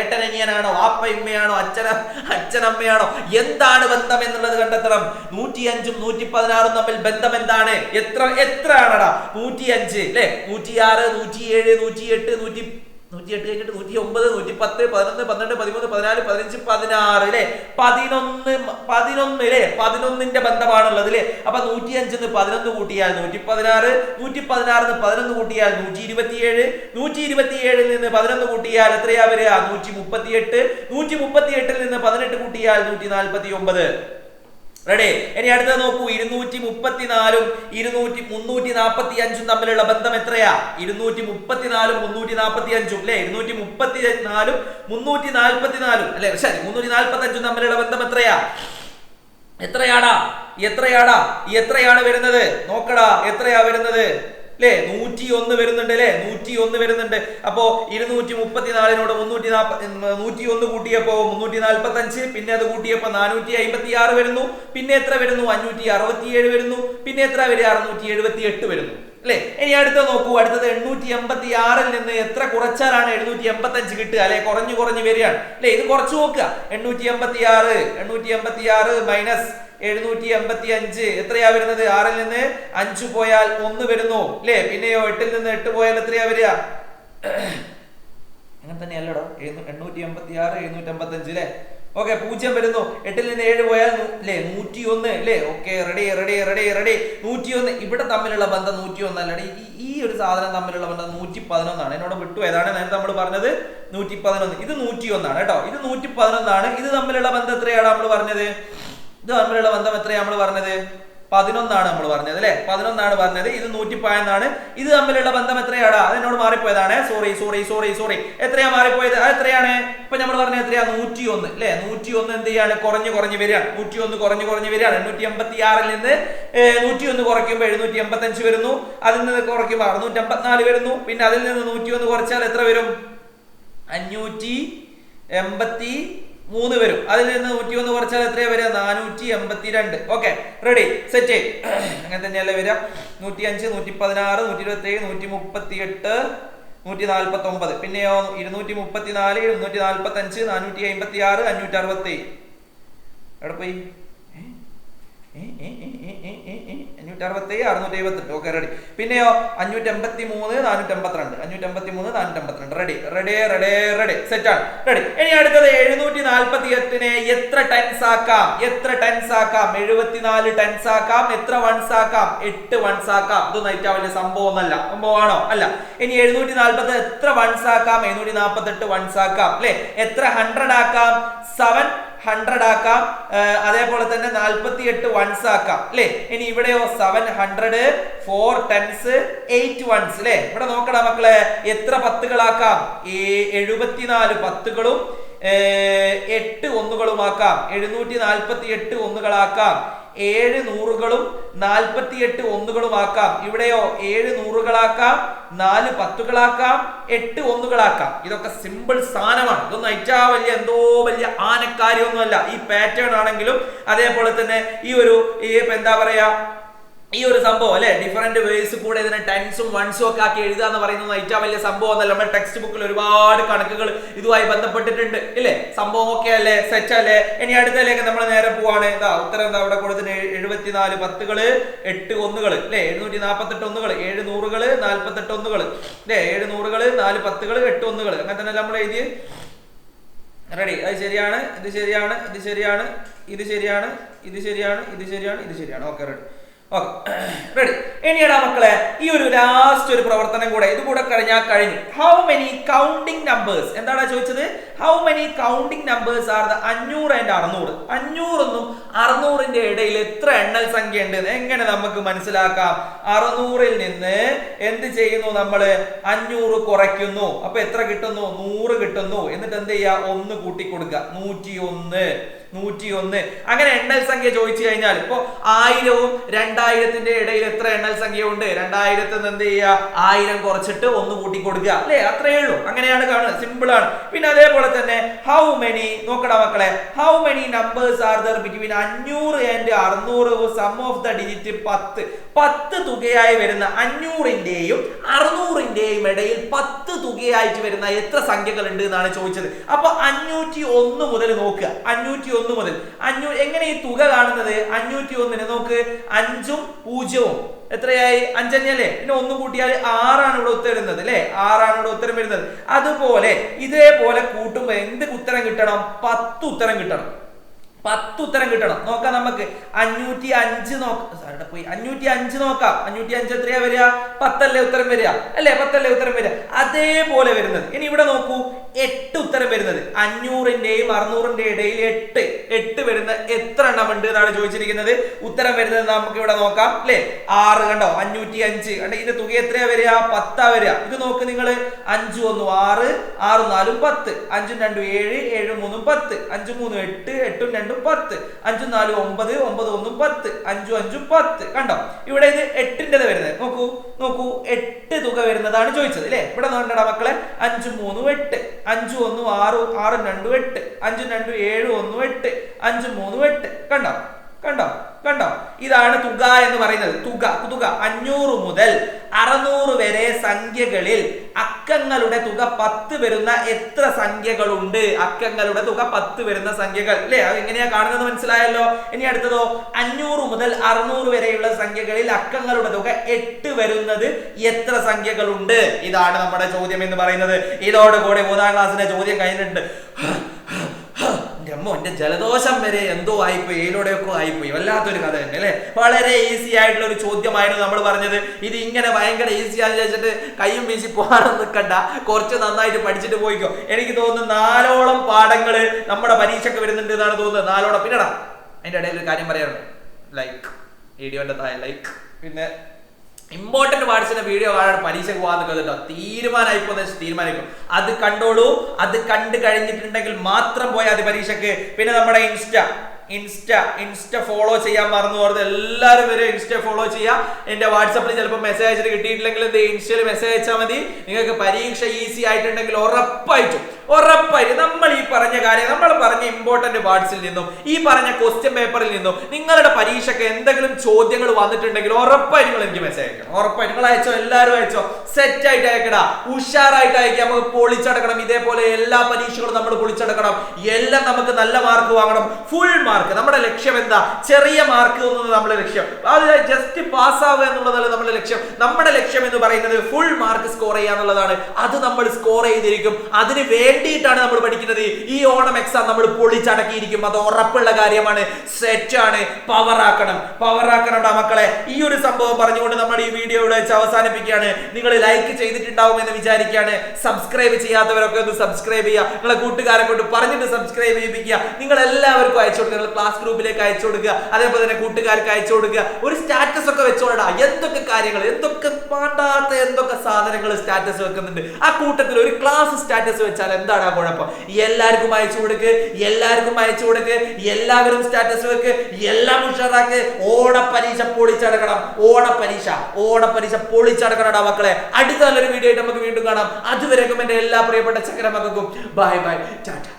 ആപ്പയമ്മയാണോ അച്ഛന അച്ഛനമ്മയാണോ? എന്താണ് ബന്ധം എന്നുള്ളത് കണ്ടെത്തണം. നൂറ്റി അഞ്ചും നൂറ്റി പതിനാറും തമ്മിൽ ബന്ധം എന്താണ്? എത്ര എത്ര ആണടാ? നൂറ്റി അഞ്ച് അല്ലെ നൂറ്റിയാറ് നൂറ്റിയേഴ് നൂറ്റിയെട്ട് നൂറ്റി നൂറ്റി എട്ട് കഴിഞ്ഞിട്ട് നൂറ്റി ഒമ്പത് നൂറ്റി പത്ത് പതിനൊന്ന് പന്ത്രണ്ട് പതിമൂന്ന് പതിനാല് പതിനഞ്ച് പതിനാറ് അല്ലെ പതിനൊന്ന് പതിനൊന്ന് അല്ലെ പതിനൊന്നിന്റെ ബന്ധമാണുള്ളത് അല്ലെ അപ്പൊ നൂറ്റി അഞ്ചിന്ന് പതിനൊന്ന് കൂട്ടിയാൽ നൂറ്റി പതിനാറ് നൂറ്റി പതിനാറിന്ന് പതിനൊന്ന് കൂട്ടിയാൽ നൂറ്റി ഇരുപത്തിയേഴ് നൂറ്റി ഇരുപത്തിയേഴിൽ നിന്ന് പതിനൊന്ന് കൂട്ടിയാൽ എത്രയാ വരിക? നൂറ്റി മുപ്പത്തിയെട്ട് നൂറ്റി മുപ്പത്തിയെട്ടിൽ നിന്ന് പതിനെട്ട് കൂട്ടിയാൽ നൂറ്റി നാൽപ്പത്തി ഒമ്പത് റെഡി ഇനി അടുത്ത നോക്കൂ. ഇരുന്നൂറ്റി മുപ്പത്തിനാലും ഇരുന്നൂറ്റി മുന്നൂറ്റി നാൽപ്പത്തി അഞ്ചും തമ്മിലുള്ള ബന്ധം എത്രയാ? ഇരുന്നൂറ്റി മുപ്പത്തിനാലും മുന്നൂറ്റി നാൽപ്പത്തി അഞ്ചും അല്ലെ? ഇരുന്നൂറ്റി മുപ്പത്തി നാലും മുന്നൂറ്റി നാൽപ്പത്തി നാലും അല്ലെ ശരി മുന്നൂറ്റി നാൽപ്പത്തി അഞ്ചും തമ്മിലുള്ള ബന്ധം എത്രയാ? എത്രയാടാ? എത്രയാടാ? എത്രയാണ് വരുന്നത്? നോക്കടാ എത്രയാ വരുന്നത്? അല്ലേ നൂറ്റി ഒന്ന് വരുന്നുണ്ട് അല്ലേ നൂറ്റി ഒന്ന് വരുന്നുണ്ട്. അപ്പോ ഇരുന്നൂറ്റി മുപ്പത്തിനാലിനോട് മുന്നൂറ്റി നാൽപ്പത്തി നൂറ്റി ഒന്ന് കൂട്ടിയപ്പോ മുന്നൂറ്റി നാൽപ്പത്തി അഞ്ച് പിന്നെ അത് കൂട്ടിയപ്പോ നാനൂറ്റി അമ്പത്തി ആറ് വരുന്നു. പിന്നെ എത്ര വരുന്നു? അഞ്ഞൂറ്റി അറുപത്തിയേഴ് വരുന്നു. പിന്നെ എത്ര വരിക അറുന്നൂറ്റി എഴുപത്തി എട്ട് വരുന്നു. അല്ലെ ഇനി അടുത്ത നോക്കൂ. അടുത്തത് എണ്ണൂറ്റി എൺപത്തി ആറിൽ നിന്ന് എത്ര കുറച്ചാലാണ് എഴുന്നൂറ്റി എൺപത്തി അഞ്ച് കിട്ടുക? അല്ലെ കുറഞ്ഞു കുറഞ്ഞു വരികയാണ്. അല്ലെ ഇത് കുറച്ച് നോക്കുക. എണ്ണൂറ്റി എൺപത്തി ആറ് എണ്ണൂറ്റി എൺപത്തി ആറ് മൈനസ് എഴുന്നൂറ്റി എൺപത്തി അഞ്ച് എത്രയാ വരുന്നത്? ആറിൽ നിന്ന് അഞ്ചു പോയാൽ ഒന്ന് വരുന്നു. അല്ലേ പിന്നെയോ എട്ടിൽ നിന്ന് എട്ട് പോയാൽ എത്രയാ വരിക? അങ്ങനെ തന്നെയല്ലടോ. എണ്ണൂറ്റി എൺപത്തി ആറ് എഴുന്നൂറ്റി എൺപത്തി അഞ്ച് അല്ലേ ഓക്കെ പൂജ്യം വരുന്നു. എട്ടിൽ നിന്ന് ഏഴ് പോയാൽ അല്ലേ നൂറ്റി ഒന്ന് അല്ലേ okay ready ready ready ready നൂറ്റി ഒന്ന് ഇവിടെ തമ്മിലുള്ള ബന്ധം നൂറ്റി ഒന്ന് ഈ ഈ ഒരു സാധനം തമ്മിലുള്ള ബന്ധം നൂറ്റി പതിനൊന്നാണ് എന്നോട് വിട്ടു. ഏതാണ് നേരത്തെ നമ്മൾ പറഞ്ഞത്? നൂറ്റി പതിനൊന്ന് ഇത് നൂറ്റി ഒന്നാണ് കേട്ടോ. ഇത് നൂറ്റി പതിനൊന്നാണ് ഇത് തമ്മിലുള്ള ബന്ധം എത്രയാണ് നമ്മൾ പറഞ്ഞത്? ഇത് തമ്മിലുള്ള ബന്ധം എത്രയാണ് നമ്മൾ പറഞ്ഞത്? പതിനൊന്നാണ് നമ്മൾ പറഞ്ഞത് അല്ലെ? പതിനൊന്നാണ് പറഞ്ഞത് ഇത് നൂറ്റിപ്പതിനൊന്നാണ് ഇത് തമ്മിലുള്ള ബന്ധം എത്രയാടാ? അതിനോട് മാറിപ്പോയതാണ്. സോറി സോറി സോറി സോറി എത്രയാ മാറിപ്പോയത്? അത് എത്രയാണ്? ഇപ്പൊ നമ്മൾ പറഞ്ഞത് എത്രയാ? നൂറ്റി ഒന്ന് അല്ലെ? നൂറ്റി ഒന്ന് എന്ത് ചെയ്യാണ്? കുറഞ്ഞു കുറഞ്ഞു വരികയാണ്. നൂറ്റി ഒന്ന് കുറഞ്ഞു കുറഞ്ഞു വരികയാണ്. എണ്ണൂറ്റി എൺപത്തി ആറിൽ നിന്ന് നൂറ്റി ഒന്ന് കുറയ്ക്കുമ്പോൾ എഴുന്നൂറ്റി എൺപത്തി അഞ്ച് വരുന്നു. അതിൽ നിന്ന് കുറയ്ക്കുമ്പോൾ അറുന്നൂറ്റി അമ്പത്തിനാല് വരുന്നു. പിന്നെ അതിൽ നിന്ന് നൂറ്റി ഒന്ന് കുറച്ചാൽ എത്ര വരും? അഞ്ഞൂറ്റി എൺപത്തി മൂന്ന് വരും. അതിൽ നിന്ന് നൂറ്റി ഒന്ന് കുറച്ചാൽ എത്രയാ വരിക? നാനൂറ്റി എൺപത്തി രണ്ട് ഓക്കെ റെഡി സെറ്റ് അങ്ങനെ തന്നെയല്ലേ വരിക? നൂറ്റി അഞ്ച് നൂറ്റി പതിനാറ് നൂറ്റി ഇരുപത്തി ഏഴ് നൂറ്റി മുപ്പത്തി എട്ട് നൂറ്റി നാൽപ്പത്തി ഒമ്പത് പിന്നെയോ ഇരുന്നൂറ്റി മുപ്പത്തി നാല് ഇരുന്നൂറ്റി നാൽപ്പത്തി അഞ്ച് നാനൂറ്റി അമ്പത്തി ആറ് അഞ്ഞൂറ്റി അറുപത്തി എവിടെ പോയി. അഞ്ഞൂറ്റി അറുപത്തി അറുന്നൂറ്റി എഴുപത്തെട്ട് ഓക്കെ റെഡി പിന്നെയോ അഞ്ഞൂറ്റി എൺപത്തി മൂന്ന് നാനൂറ്റി എൺപത്തിരണ്ട് അഞ്ഞൂറ്റി എൺപത്തി മൂന്ന് നാനൂറ്റി എൺപത്തിരണ്ട് ready ready ready ready set ആണ്. റെഡി ഇനി അടുത്തത് എഴുന്നൂറ്റി നാൽപ്പത്തി എട്ടിനെ എത്ര ടെൻസ് ആക്കാം? എത്ര ടെൻസ് ആക്കാം? എഴുപത്തിനാല് ടെൻസ് ആക്കാം. എത്ര വൺസ് ആക്കാം? എട്ട് വൺസ് ആക്കാം. ഇതൊന്നും ഏറ്റവും വലിയ സംഭവം ഒന്നല്ല. സംഭവമാണോ? അല്ല. ഇനി എഴുന്നൂറ്റി നാൽപ്പത്തി എത്ര വൺസ് ആക്കാം? എഴുന്നൂറ്റി നാൽപ്പത്തെട്ട് വൺസ് ആക്കാം. അല്ലെ? എത്ര ഹൺഡ്രഡ് ആക്കാം? സെവൻ ഹൺഡ്രഡ് ആക്കാം. അതേപോലെ തന്നെ നാൽപ്പത്തി എട്ട് വൺസ് ആക്കാം അല്ലെ ഇനി ഇവിടെയോ seven hundred four tens eight ones അല്ലെ ഇവിടെ നോക്കടാ മക്കളെ എത്ര പത്തുകളാക്കാം? എഴുപത്തിനാല് പത്തുകളും എട്ട് ഒന്നുകളുമാക്കാം. എഴുന്നൂറ്റി നാൽപ്പത്തി എട്ട് ഒന്നുകളാക്കാം. ഏഴ് നൂറുകളും നാൽപ്പത്തിയെട്ട് ഒന്നുകളുമാക്കാം ഇവിടെയോ ഏഴ് നൂറുകളാക്കാം നാല് പത്തുകളാക്കാം എട്ട് ഒന്നുകളാക്കാം. ഇതൊക്കെ സിമ്പിൾ സാധനമാണ്. ഇതൊന്നും അയച്ചാ വലിയ എന്തോ വലിയ ആനക്കാര്യമൊന്നുമല്ല ഈ പാറ്റേൺ ആണെങ്കിലും അതേപോലെ തന്നെ ഈ ഒരു എന്താ പറയാ ഈ ഒരു സംഭവം അല്ലെ? ഡിഫറെന്റ് വേസ് കൂടെ ഇതിനെ ടെൻസും വൺസും ഒക്കെ ആക്കി എഴുതുക എന്ന് പറയുന്നത് ഏറ്റവും വലിയ സംഭവം എന്നല്ല. നമ്മുടെ ടെക്സ്റ്റ് ബുക്കിൽ ഒരുപാട് കണക്കുകൾ ഇതുമായി ബന്ധപ്പെട്ടിട്ടുണ്ട്. ഇല്ലേ? സംഭവം ഒക്കെ അല്ലേ? സെറ്റ് അല്ലേ? ഇനി അടുത്തതിലേക്ക് നമ്മൾ നേരെ പോവാണ്. ഇതാ ഉത്തരം എന്താ? അവിടെ കൊടുത്തിന് എഴുപത്തിനാല് പത്തുകൾ എട്ട് ഒന്നുകൾ. അല്ലെ എഴുന്നൂറ്റി നാൽപ്പത്തെട്ട് ഒന്നുകൾ ഏഴ് നൂറുകൾ നാൽപ്പത്തെട്ട് ഒന്നുകൾ അല്ലെ ഏഴ് നൂറുകൾ നാല് പത്തുകൾ എട്ട് ഒന്നുകൾ അങ്ങനെ തന്നെ നമ്മൾ എഴുതി. റെഡി അത് ശരിയാണ് ഇത് ശരിയാണ് ഇത് ശരിയാണ് ഇത് ശരിയാണ് ഇത് ശരിയാണ് ഇത് ശരിയാണ് ഇത് ശരിയാണ്. ഓക്കെ റെഡി റെഡി ഇനിയടാ മക്കളെ ഈ ഒരു ലാസ്റ്റ് ഒരു പ്രവർത്തനം കൂടെ ഇത് കൂടെ കഴിഞ്ഞാൽ കഴിഞ്ഞു. ഹൗ മെനി കൗണ്ടിങ് നമ്പേഴ്സ് എന്താണ് ചോദിച്ചത്? How many counting numbers are the അഞ്ഞൂറ് ആൻഡ് അറുന്നൂറ്? അഞ്ഞൂറെന്നും അറുന്നൂറിന്റെ ഇടയിൽ എത്ര എണ്ണൽ സംഖ്യ ഉണ്ട് എങ്ങനെ നമുക്ക് മനസ്സിലാക്കാം? അറുന്നൂറിൽ നിന്ന് എന്ത് ചെയ്യുന്നു നമ്മൾ അഞ്ഞൂറ് കുറയ്ക്കുന്നു. അപ്പൊ എത്ര കിട്ടുന്നു? നൂറ് കിട്ടുന്നു. എന്നിട്ട് എന്ത് ചെയ്യുക? ഒന്ന് കൂട്ടി കൊടുക്കുക നൂറ്റി ഒന്ന് നൂറ്റി ഒന്ന് അങ്ങനെ എണ്ണൽ സംഖ്യ ചോദിച്ചു കഴിഞ്ഞാൽ ഇപ്പോ ആയിരവും രണ്ടായിരത്തിന്റെ ഇടയിൽ എത്ര എണ്ണൽ സംഖ്യ ഉണ്ട് രണ്ടായിരത്തിൽ നിന്ന് എന്ത് ചെയ്യുക? ആയിരം കുറച്ചിട്ട് ഒന്ന് കൂട്ടി കൊടുക്കുക അല്ലേ? അത്രയേ ഉള്ളൂ. അങ്ങനെയാണ് കാണുന്നത്. സിമ്പിൾ ആണ്. പിന്നെ അതേപോലെ തന്നെ ഹൗ മെനി നോക്കടാ മക്കളെ. How many numbers are there between അഞ്ഞൂറ് ആൻഡ് അറുന്നൂറ് സം ഓഫ് ദ ഡിജിറ്റ് പത്ത്. പത്ത് തുകയായി വരുന്ന അഞ്ഞൂറിന്റെയും അറുന്നൂറിന്റെയും ഇടയിൽ പത്ത് തുകയായിട്ട് വരുന്ന എത്ര സംഖ്യകൾ ഉണ്ട് എന്നാണ് ചോദിച്ചത്. അപ്പൊ അഞ്ഞൂറ്റി ഒന്ന് മുതൽ നോക്കുക. അഞ്ഞൂറ്റി ഒന്ന് മുതൽ. അഞ്ഞൂ എങ്ങനെ ഈ തുക കാണുന്നത്? അഞ്ഞൂറ്റി ഒന്നിന് നോക്ക്. അഞ്ചും പൂജ്യവും. എത്രയായി? അഞ്ചഞ്ഞല്ലേ പിന്നെ ഒന്ന് കൂട്ടിയാൽ ആറാണ് ഇവിടെ ഉത്തരം വരുന്നത് അല്ലെ? ആറാണ് ഇവിടെ ഉത്തരം വരുന്നത്. അതുപോലെ ഇതേപോലെ കൂട്ടുമ്പോൾ എന്ത് ഉത്തരം കിട്ടണം? പത്ത് ഉത്തരം കിട്ടണം. പത്ത് ഉത്തരം കിട്ടണം. നോക്കാം നമുക്ക്. അഞ്ഞൂറ്റി അഞ്ച് നോക്കാം പോയി. അഞ്ഞൂറ്റി അഞ്ച് നോക്കാം. അഞ്ഞൂറ്റി അഞ്ച് എത്രയാ വരിക? പത്തല്ലേ ഉത്തരം വരിക? അല്ലേ? പത്തല്ലേ ഉത്തരം വരിക? അതേപോലെ വരുന്നത്. ഇനി ഇവിടെ നോക്കൂ. എട്ട് ഉത്തരം വരുന്നത്. അഞ്ഞൂറിന്റെയും അറുന്നൂറിന്റെയും ഇടയിൽ എട്ട്. എട്ട് വരുന്ന എത്ര എണ്ണം ഉണ്ട് എന്നാണ് ചോദിച്ചിരിക്കുന്നത്. ഉത്തരം വരുന്നത് നമുക്ക് ഇവിടെ നോക്കാം. അല്ലേ? ആറ് കണ്ടോ? അഞ്ഞൂറ്റി അഞ്ച് കണ്ടോ? ഇതിന്റെ തുക എത്രയാ വരിക? പത്താ വരിക. ഇത് നോക്ക് നിങ്ങൾ അഞ്ചു ഒന്നും ആറ് ആറും നാലും പത്ത്. അഞ്ചും രണ്ടും ഏഴ് ഏഴും മൂന്നും പത്ത്. അഞ്ചും മൂന്നും എട്ട് എട്ടും രണ്ടും പത്ത്. അഞ്ചും നാലും ഒമ്പത് ഒമ്പത് ഒന്നും പത്ത്. അഞ്ചും അഞ്ചും പത്ത്. കണ്ടോ? ഇവിടെ ഇത് എട്ടിന്റെത് വരുന്നത്. നോക്കൂ നോക്കൂ എട്ട് തുക വരുന്നതാണ് ചോദിച്ചത് അല്ലേ ഇവിടെ നോക്കണ്ട മക്കളെ. അഞ്ചും മൂന്നും എട്ട്. അഞ്ചും ഒന്നും ആറും ആറും രണ്ടും എട്ട്. അഞ്ചും രണ്ടും ഏഴും ഒന്നും എട്ട്. അഞ്ചും മൂന്നും എട്ട്. കണ്ടോ? കണ്ടോ? കണ്ടോ? ഇതാണ് തുക എന്ന് പറയുന്നത്. തുക തുക. അഞ്ഞൂറ് മുതൽ അറുന്നൂറ് വരെ സംഖ്യകളിൽ അക്കങ്ങളുടെ തുക പത്ത് വരുന്ന എത്ര സംഖ്യകളുണ്ട്? അക്കങ്ങളുടെ തുക പത്ത് വരുന്ന സംഖ്യകൾ. അല്ലേ? അത് എങ്ങനെയാ കാണുന്നത് മനസ്സിലായല്ലോ? ഇനി അടുത്തതോ അഞ്ഞൂറ് മുതൽ അറുന്നൂറ് വരെയുള്ള സംഖ്യകളിൽ അക്കങ്ങളുടെ തുക എട്ട് വരുന്നത് എത്ര സംഖ്യകളുണ്ട്? ഇതാണ് നമ്മുടെ ചോദ്യം എന്ന് പറയുന്നത്. ഇതോടുകൂടി മൂന്നാം ക്ലാസ്സിന്റെ ചോദ്യം കഴിഞ്ഞിട്ടുണ്ട്. അമ്മ എന്റെ ജലദോഷം വരെ എന്തോ ആയിപ്പോയി ഏലോടെയൊക്കെ ആയിപ്പോയി. വല്ലാത്തൊരു കഥ തന്നെ അല്ലെ? വളരെ ഈസി ആയിട്ടുള്ള ഒരു ചോദ്യമായിരുന്നു നമ്മൾ പറഞ്ഞത്. ഇത് ഇങ്ങനെ ഭയങ്കര ഈസി ആണെന്ന് വെച്ചിട്ട് കൈയും വീശി പോകാനൊന്നും നിൽക്കണ്ട കുറച്ച് നന്നായിട്ട് പഠിച്ചിട്ട് പോയിക്കോ. എനിക്ക് തോന്നുന്നു നാലോളം പാഠങ്ങൾ നമ്മുടെ പരീക്ഷയ്ക്ക് വരുന്നുണ്ട് എന്നാണ് തോന്നുന്നത്. നാലോളം. പിന്നെടാ അതിന്റെ ഇടയിൽ ഒരു കാര്യം പറയാനുണ്ട്. ലൈക്ക് വീഡിയോന്റെ താഴെ ലൈക്ക് പിന്നെ? ഇമ്പോർട്ടന്റ് പാർട്സിന്റെ വീഡിയോ കാണാൻ പരീക്ഷയ്ക്ക് പോകാൻ കേട്ടോ. തീരുമാനമായി പോകുന്ന തീരുമാനിക്കും അത് കണ്ടോളൂ. അത് കണ്ടു കഴിഞ്ഞിട്ടുണ്ടെങ്കിൽ മാത്രം പോയാൽ അത് പരീക്ഷയ്ക്ക് പിന്നെ നമ്മുടെ ഇൻസ്റ്റ. ഇൻസ്റ്റ ഇൻസ്റ്റ ഫോളോ ചെയ്യാൻ മറന്നു പോകരുത്. എല്ലാവരും വരെ ഇൻസ്റ്റ ഫോളോ ചെയ്യാം എന്റെ വാട്സപ്പിൽ ചിലപ്പോൾ മെസ്സേജ് അയച്ചിട്ട് കിട്ടിയിട്ടില്ലെങ്കിൽ എന്ത് ഇൻസ്റ്റയിൽ മെസ്സേജ് അയച്ചാൽ മതി. നിങ്ങൾക്ക് പരീക്ഷ ഈസി ആയിട്ടുണ്ടെങ്കിൽ ഉറപ്പായിട്ടും ഉറപ്പായിട്ട് നമ്മൾ ഈ പറഞ്ഞ കാര്യം നമ്മൾ പറഞ്ഞ ഇമ്പോർട്ടന്റ് പാർട്സിൽ നിന്നും ഈ പറഞ്ഞ ക്വസ്റ്റ്യൻ പേപ്പറിൽ നിന്നും നിങ്ങളുടെ പരീക്ഷയ്ക്ക് എന്തെങ്കിലും ചോദ്യങ്ങൾ വന്നിട്ടുണ്ടെങ്കിൽ ഉറപ്പായി നിങ്ങൾ എനിക്ക് മെസ്സേജ് അയക്കണം. ഉറപ്പായി നിങ്ങൾ അയച്ചോ? എല്ലാവരും അയച്ചോ? സെറ്റ് ആയിട്ട് അയക്കടാ. ഉഷാറായിട്ട് അയക്കാം. നമുക്ക് പൊളിച്ചടക്കണം. ഇതേപോലെ എല്ലാ പരീക്ഷകളും നമ്മൾ പൊളിച്ചടക്കണം. എല്ലാം നമുക്ക് നല്ല മാർക്ക് വാങ്ങണം. ഫുൾ മാർക്ക് നമ്മുടെ ലക്ഷ്യം എന്താ? ചെറിയ മാർക്ക് എന്നത് നമ്മുടെ ലക്ഷ്യം. അത് ജസ്റ്റ് പാസ്സാവുക എന്നുള്ളതല്ല നമ്മുടെ ലക്ഷ്യം. നമ്മുടെ ലക്ഷ്യം എന്ന് പറയുന്നത് ഫുൾ മാർക്ക് സ്കോർ ചെയ്യുക എന്നുള്ളതാണ്. അത് നമ്മൾ സ്കോർ ചെയ്തിരിക്കും. അതിന് വേണ്ടിയിട്ടാണ് നമ്മൾ പഠിക്കുന്നത്. ഈ ഓണം എക്സാം നമ്മൾ പൊളിച്ചടക്കിയിരിക്കും. അത് ഉറപ്പുള്ള കാര്യമാണ്. സെറ്റ് ആണ്. പവർ ആക്കണം. പവർ ആക്കണം ടാ മക്കളെ. ഈ ഒരു സംഭവം പറഞ്ഞുകൊണ്ട് നമ്മൾ ഈ വീഡിയോ ഇവിടെ വെച്ച് അവസാനിപ്പിക്കുകയാണ്. നിങ്ങൾ ലൈക്ക് ചെയ്തിട്ടുണ്ടാവും എന്ന് വിചാരിക്കുകയാണ്. സബ്സ്ക്രൈബ് ചെയ്യാത്തവരൊക്കെ ഒന്ന് സബ്സ്ക്രൈബ് ചെയ്യുക. നിങ്ങളെ കൂട്ടുകാരെ കൊണ്ട് പറഞ്ഞിട്ട് സബ്സ്ക്രൈബ് ചെയ്യിപ്പിക്കുക. നിങ്ങൾ എല്ലാവർക്കും അയച്ചു കൊടുക്കുക. ക്ലാസ് ഗ്രൂപ്പിലേക്ക് അയച്ചു കൊടുക്കുക. അതേപോലെ തന്നെ കൂട്ടുകാർക്ക് അയച്ചു കൊടുക്കുക. ഒരു സ്റ്റാറ്റസ് ഒക്കെ വെച്ചോടാ എന്തൊക്കെ കാര്യങ്ങൾ എന്തൊക്കെ പാണ്ടാത്ത എന്തൊക്കെ സാധനങ്ങൾ സ്റ്റാറ്റസ് വെക്കുന്നുണ്ട്. ആ കൂട്ടത്തിൽ ഒരു ക്ലാസ് സ്റ്റാറ്റസ് വെച്ചാൽ എന്താണ് ആ കുഴപ്പം? എല്ലാവർക്കും അയച്ചു കൊടുക്ക് എല്ലാവർക്കും അയച്ചു കൊടുക്ക് എല്ലാവരും സ്റ്റാറ്റസ് വെക്ക് എല്ലാം ഉഷാറാക്ക്. ഓണപ്പരീക്ഷ പൊളിച്ചടക്കണം. ഓണപ്പരീക്ഷ ഓണപ്പരീക്ഷ പൊളിച്ചടക്കണടാ മക്കളെ. അടുത്ത നല്ലൊരു വീഡിയോ ആയിട്ട് നമുക്ക് വീണ്ടും കാണാം. അതുവരെക്കും എന്റെ എല്ലാ പ്രിയപ്പെട്ട ചക്കര മക്കൾക്കും ബൈ ബൈ ടാറ്റ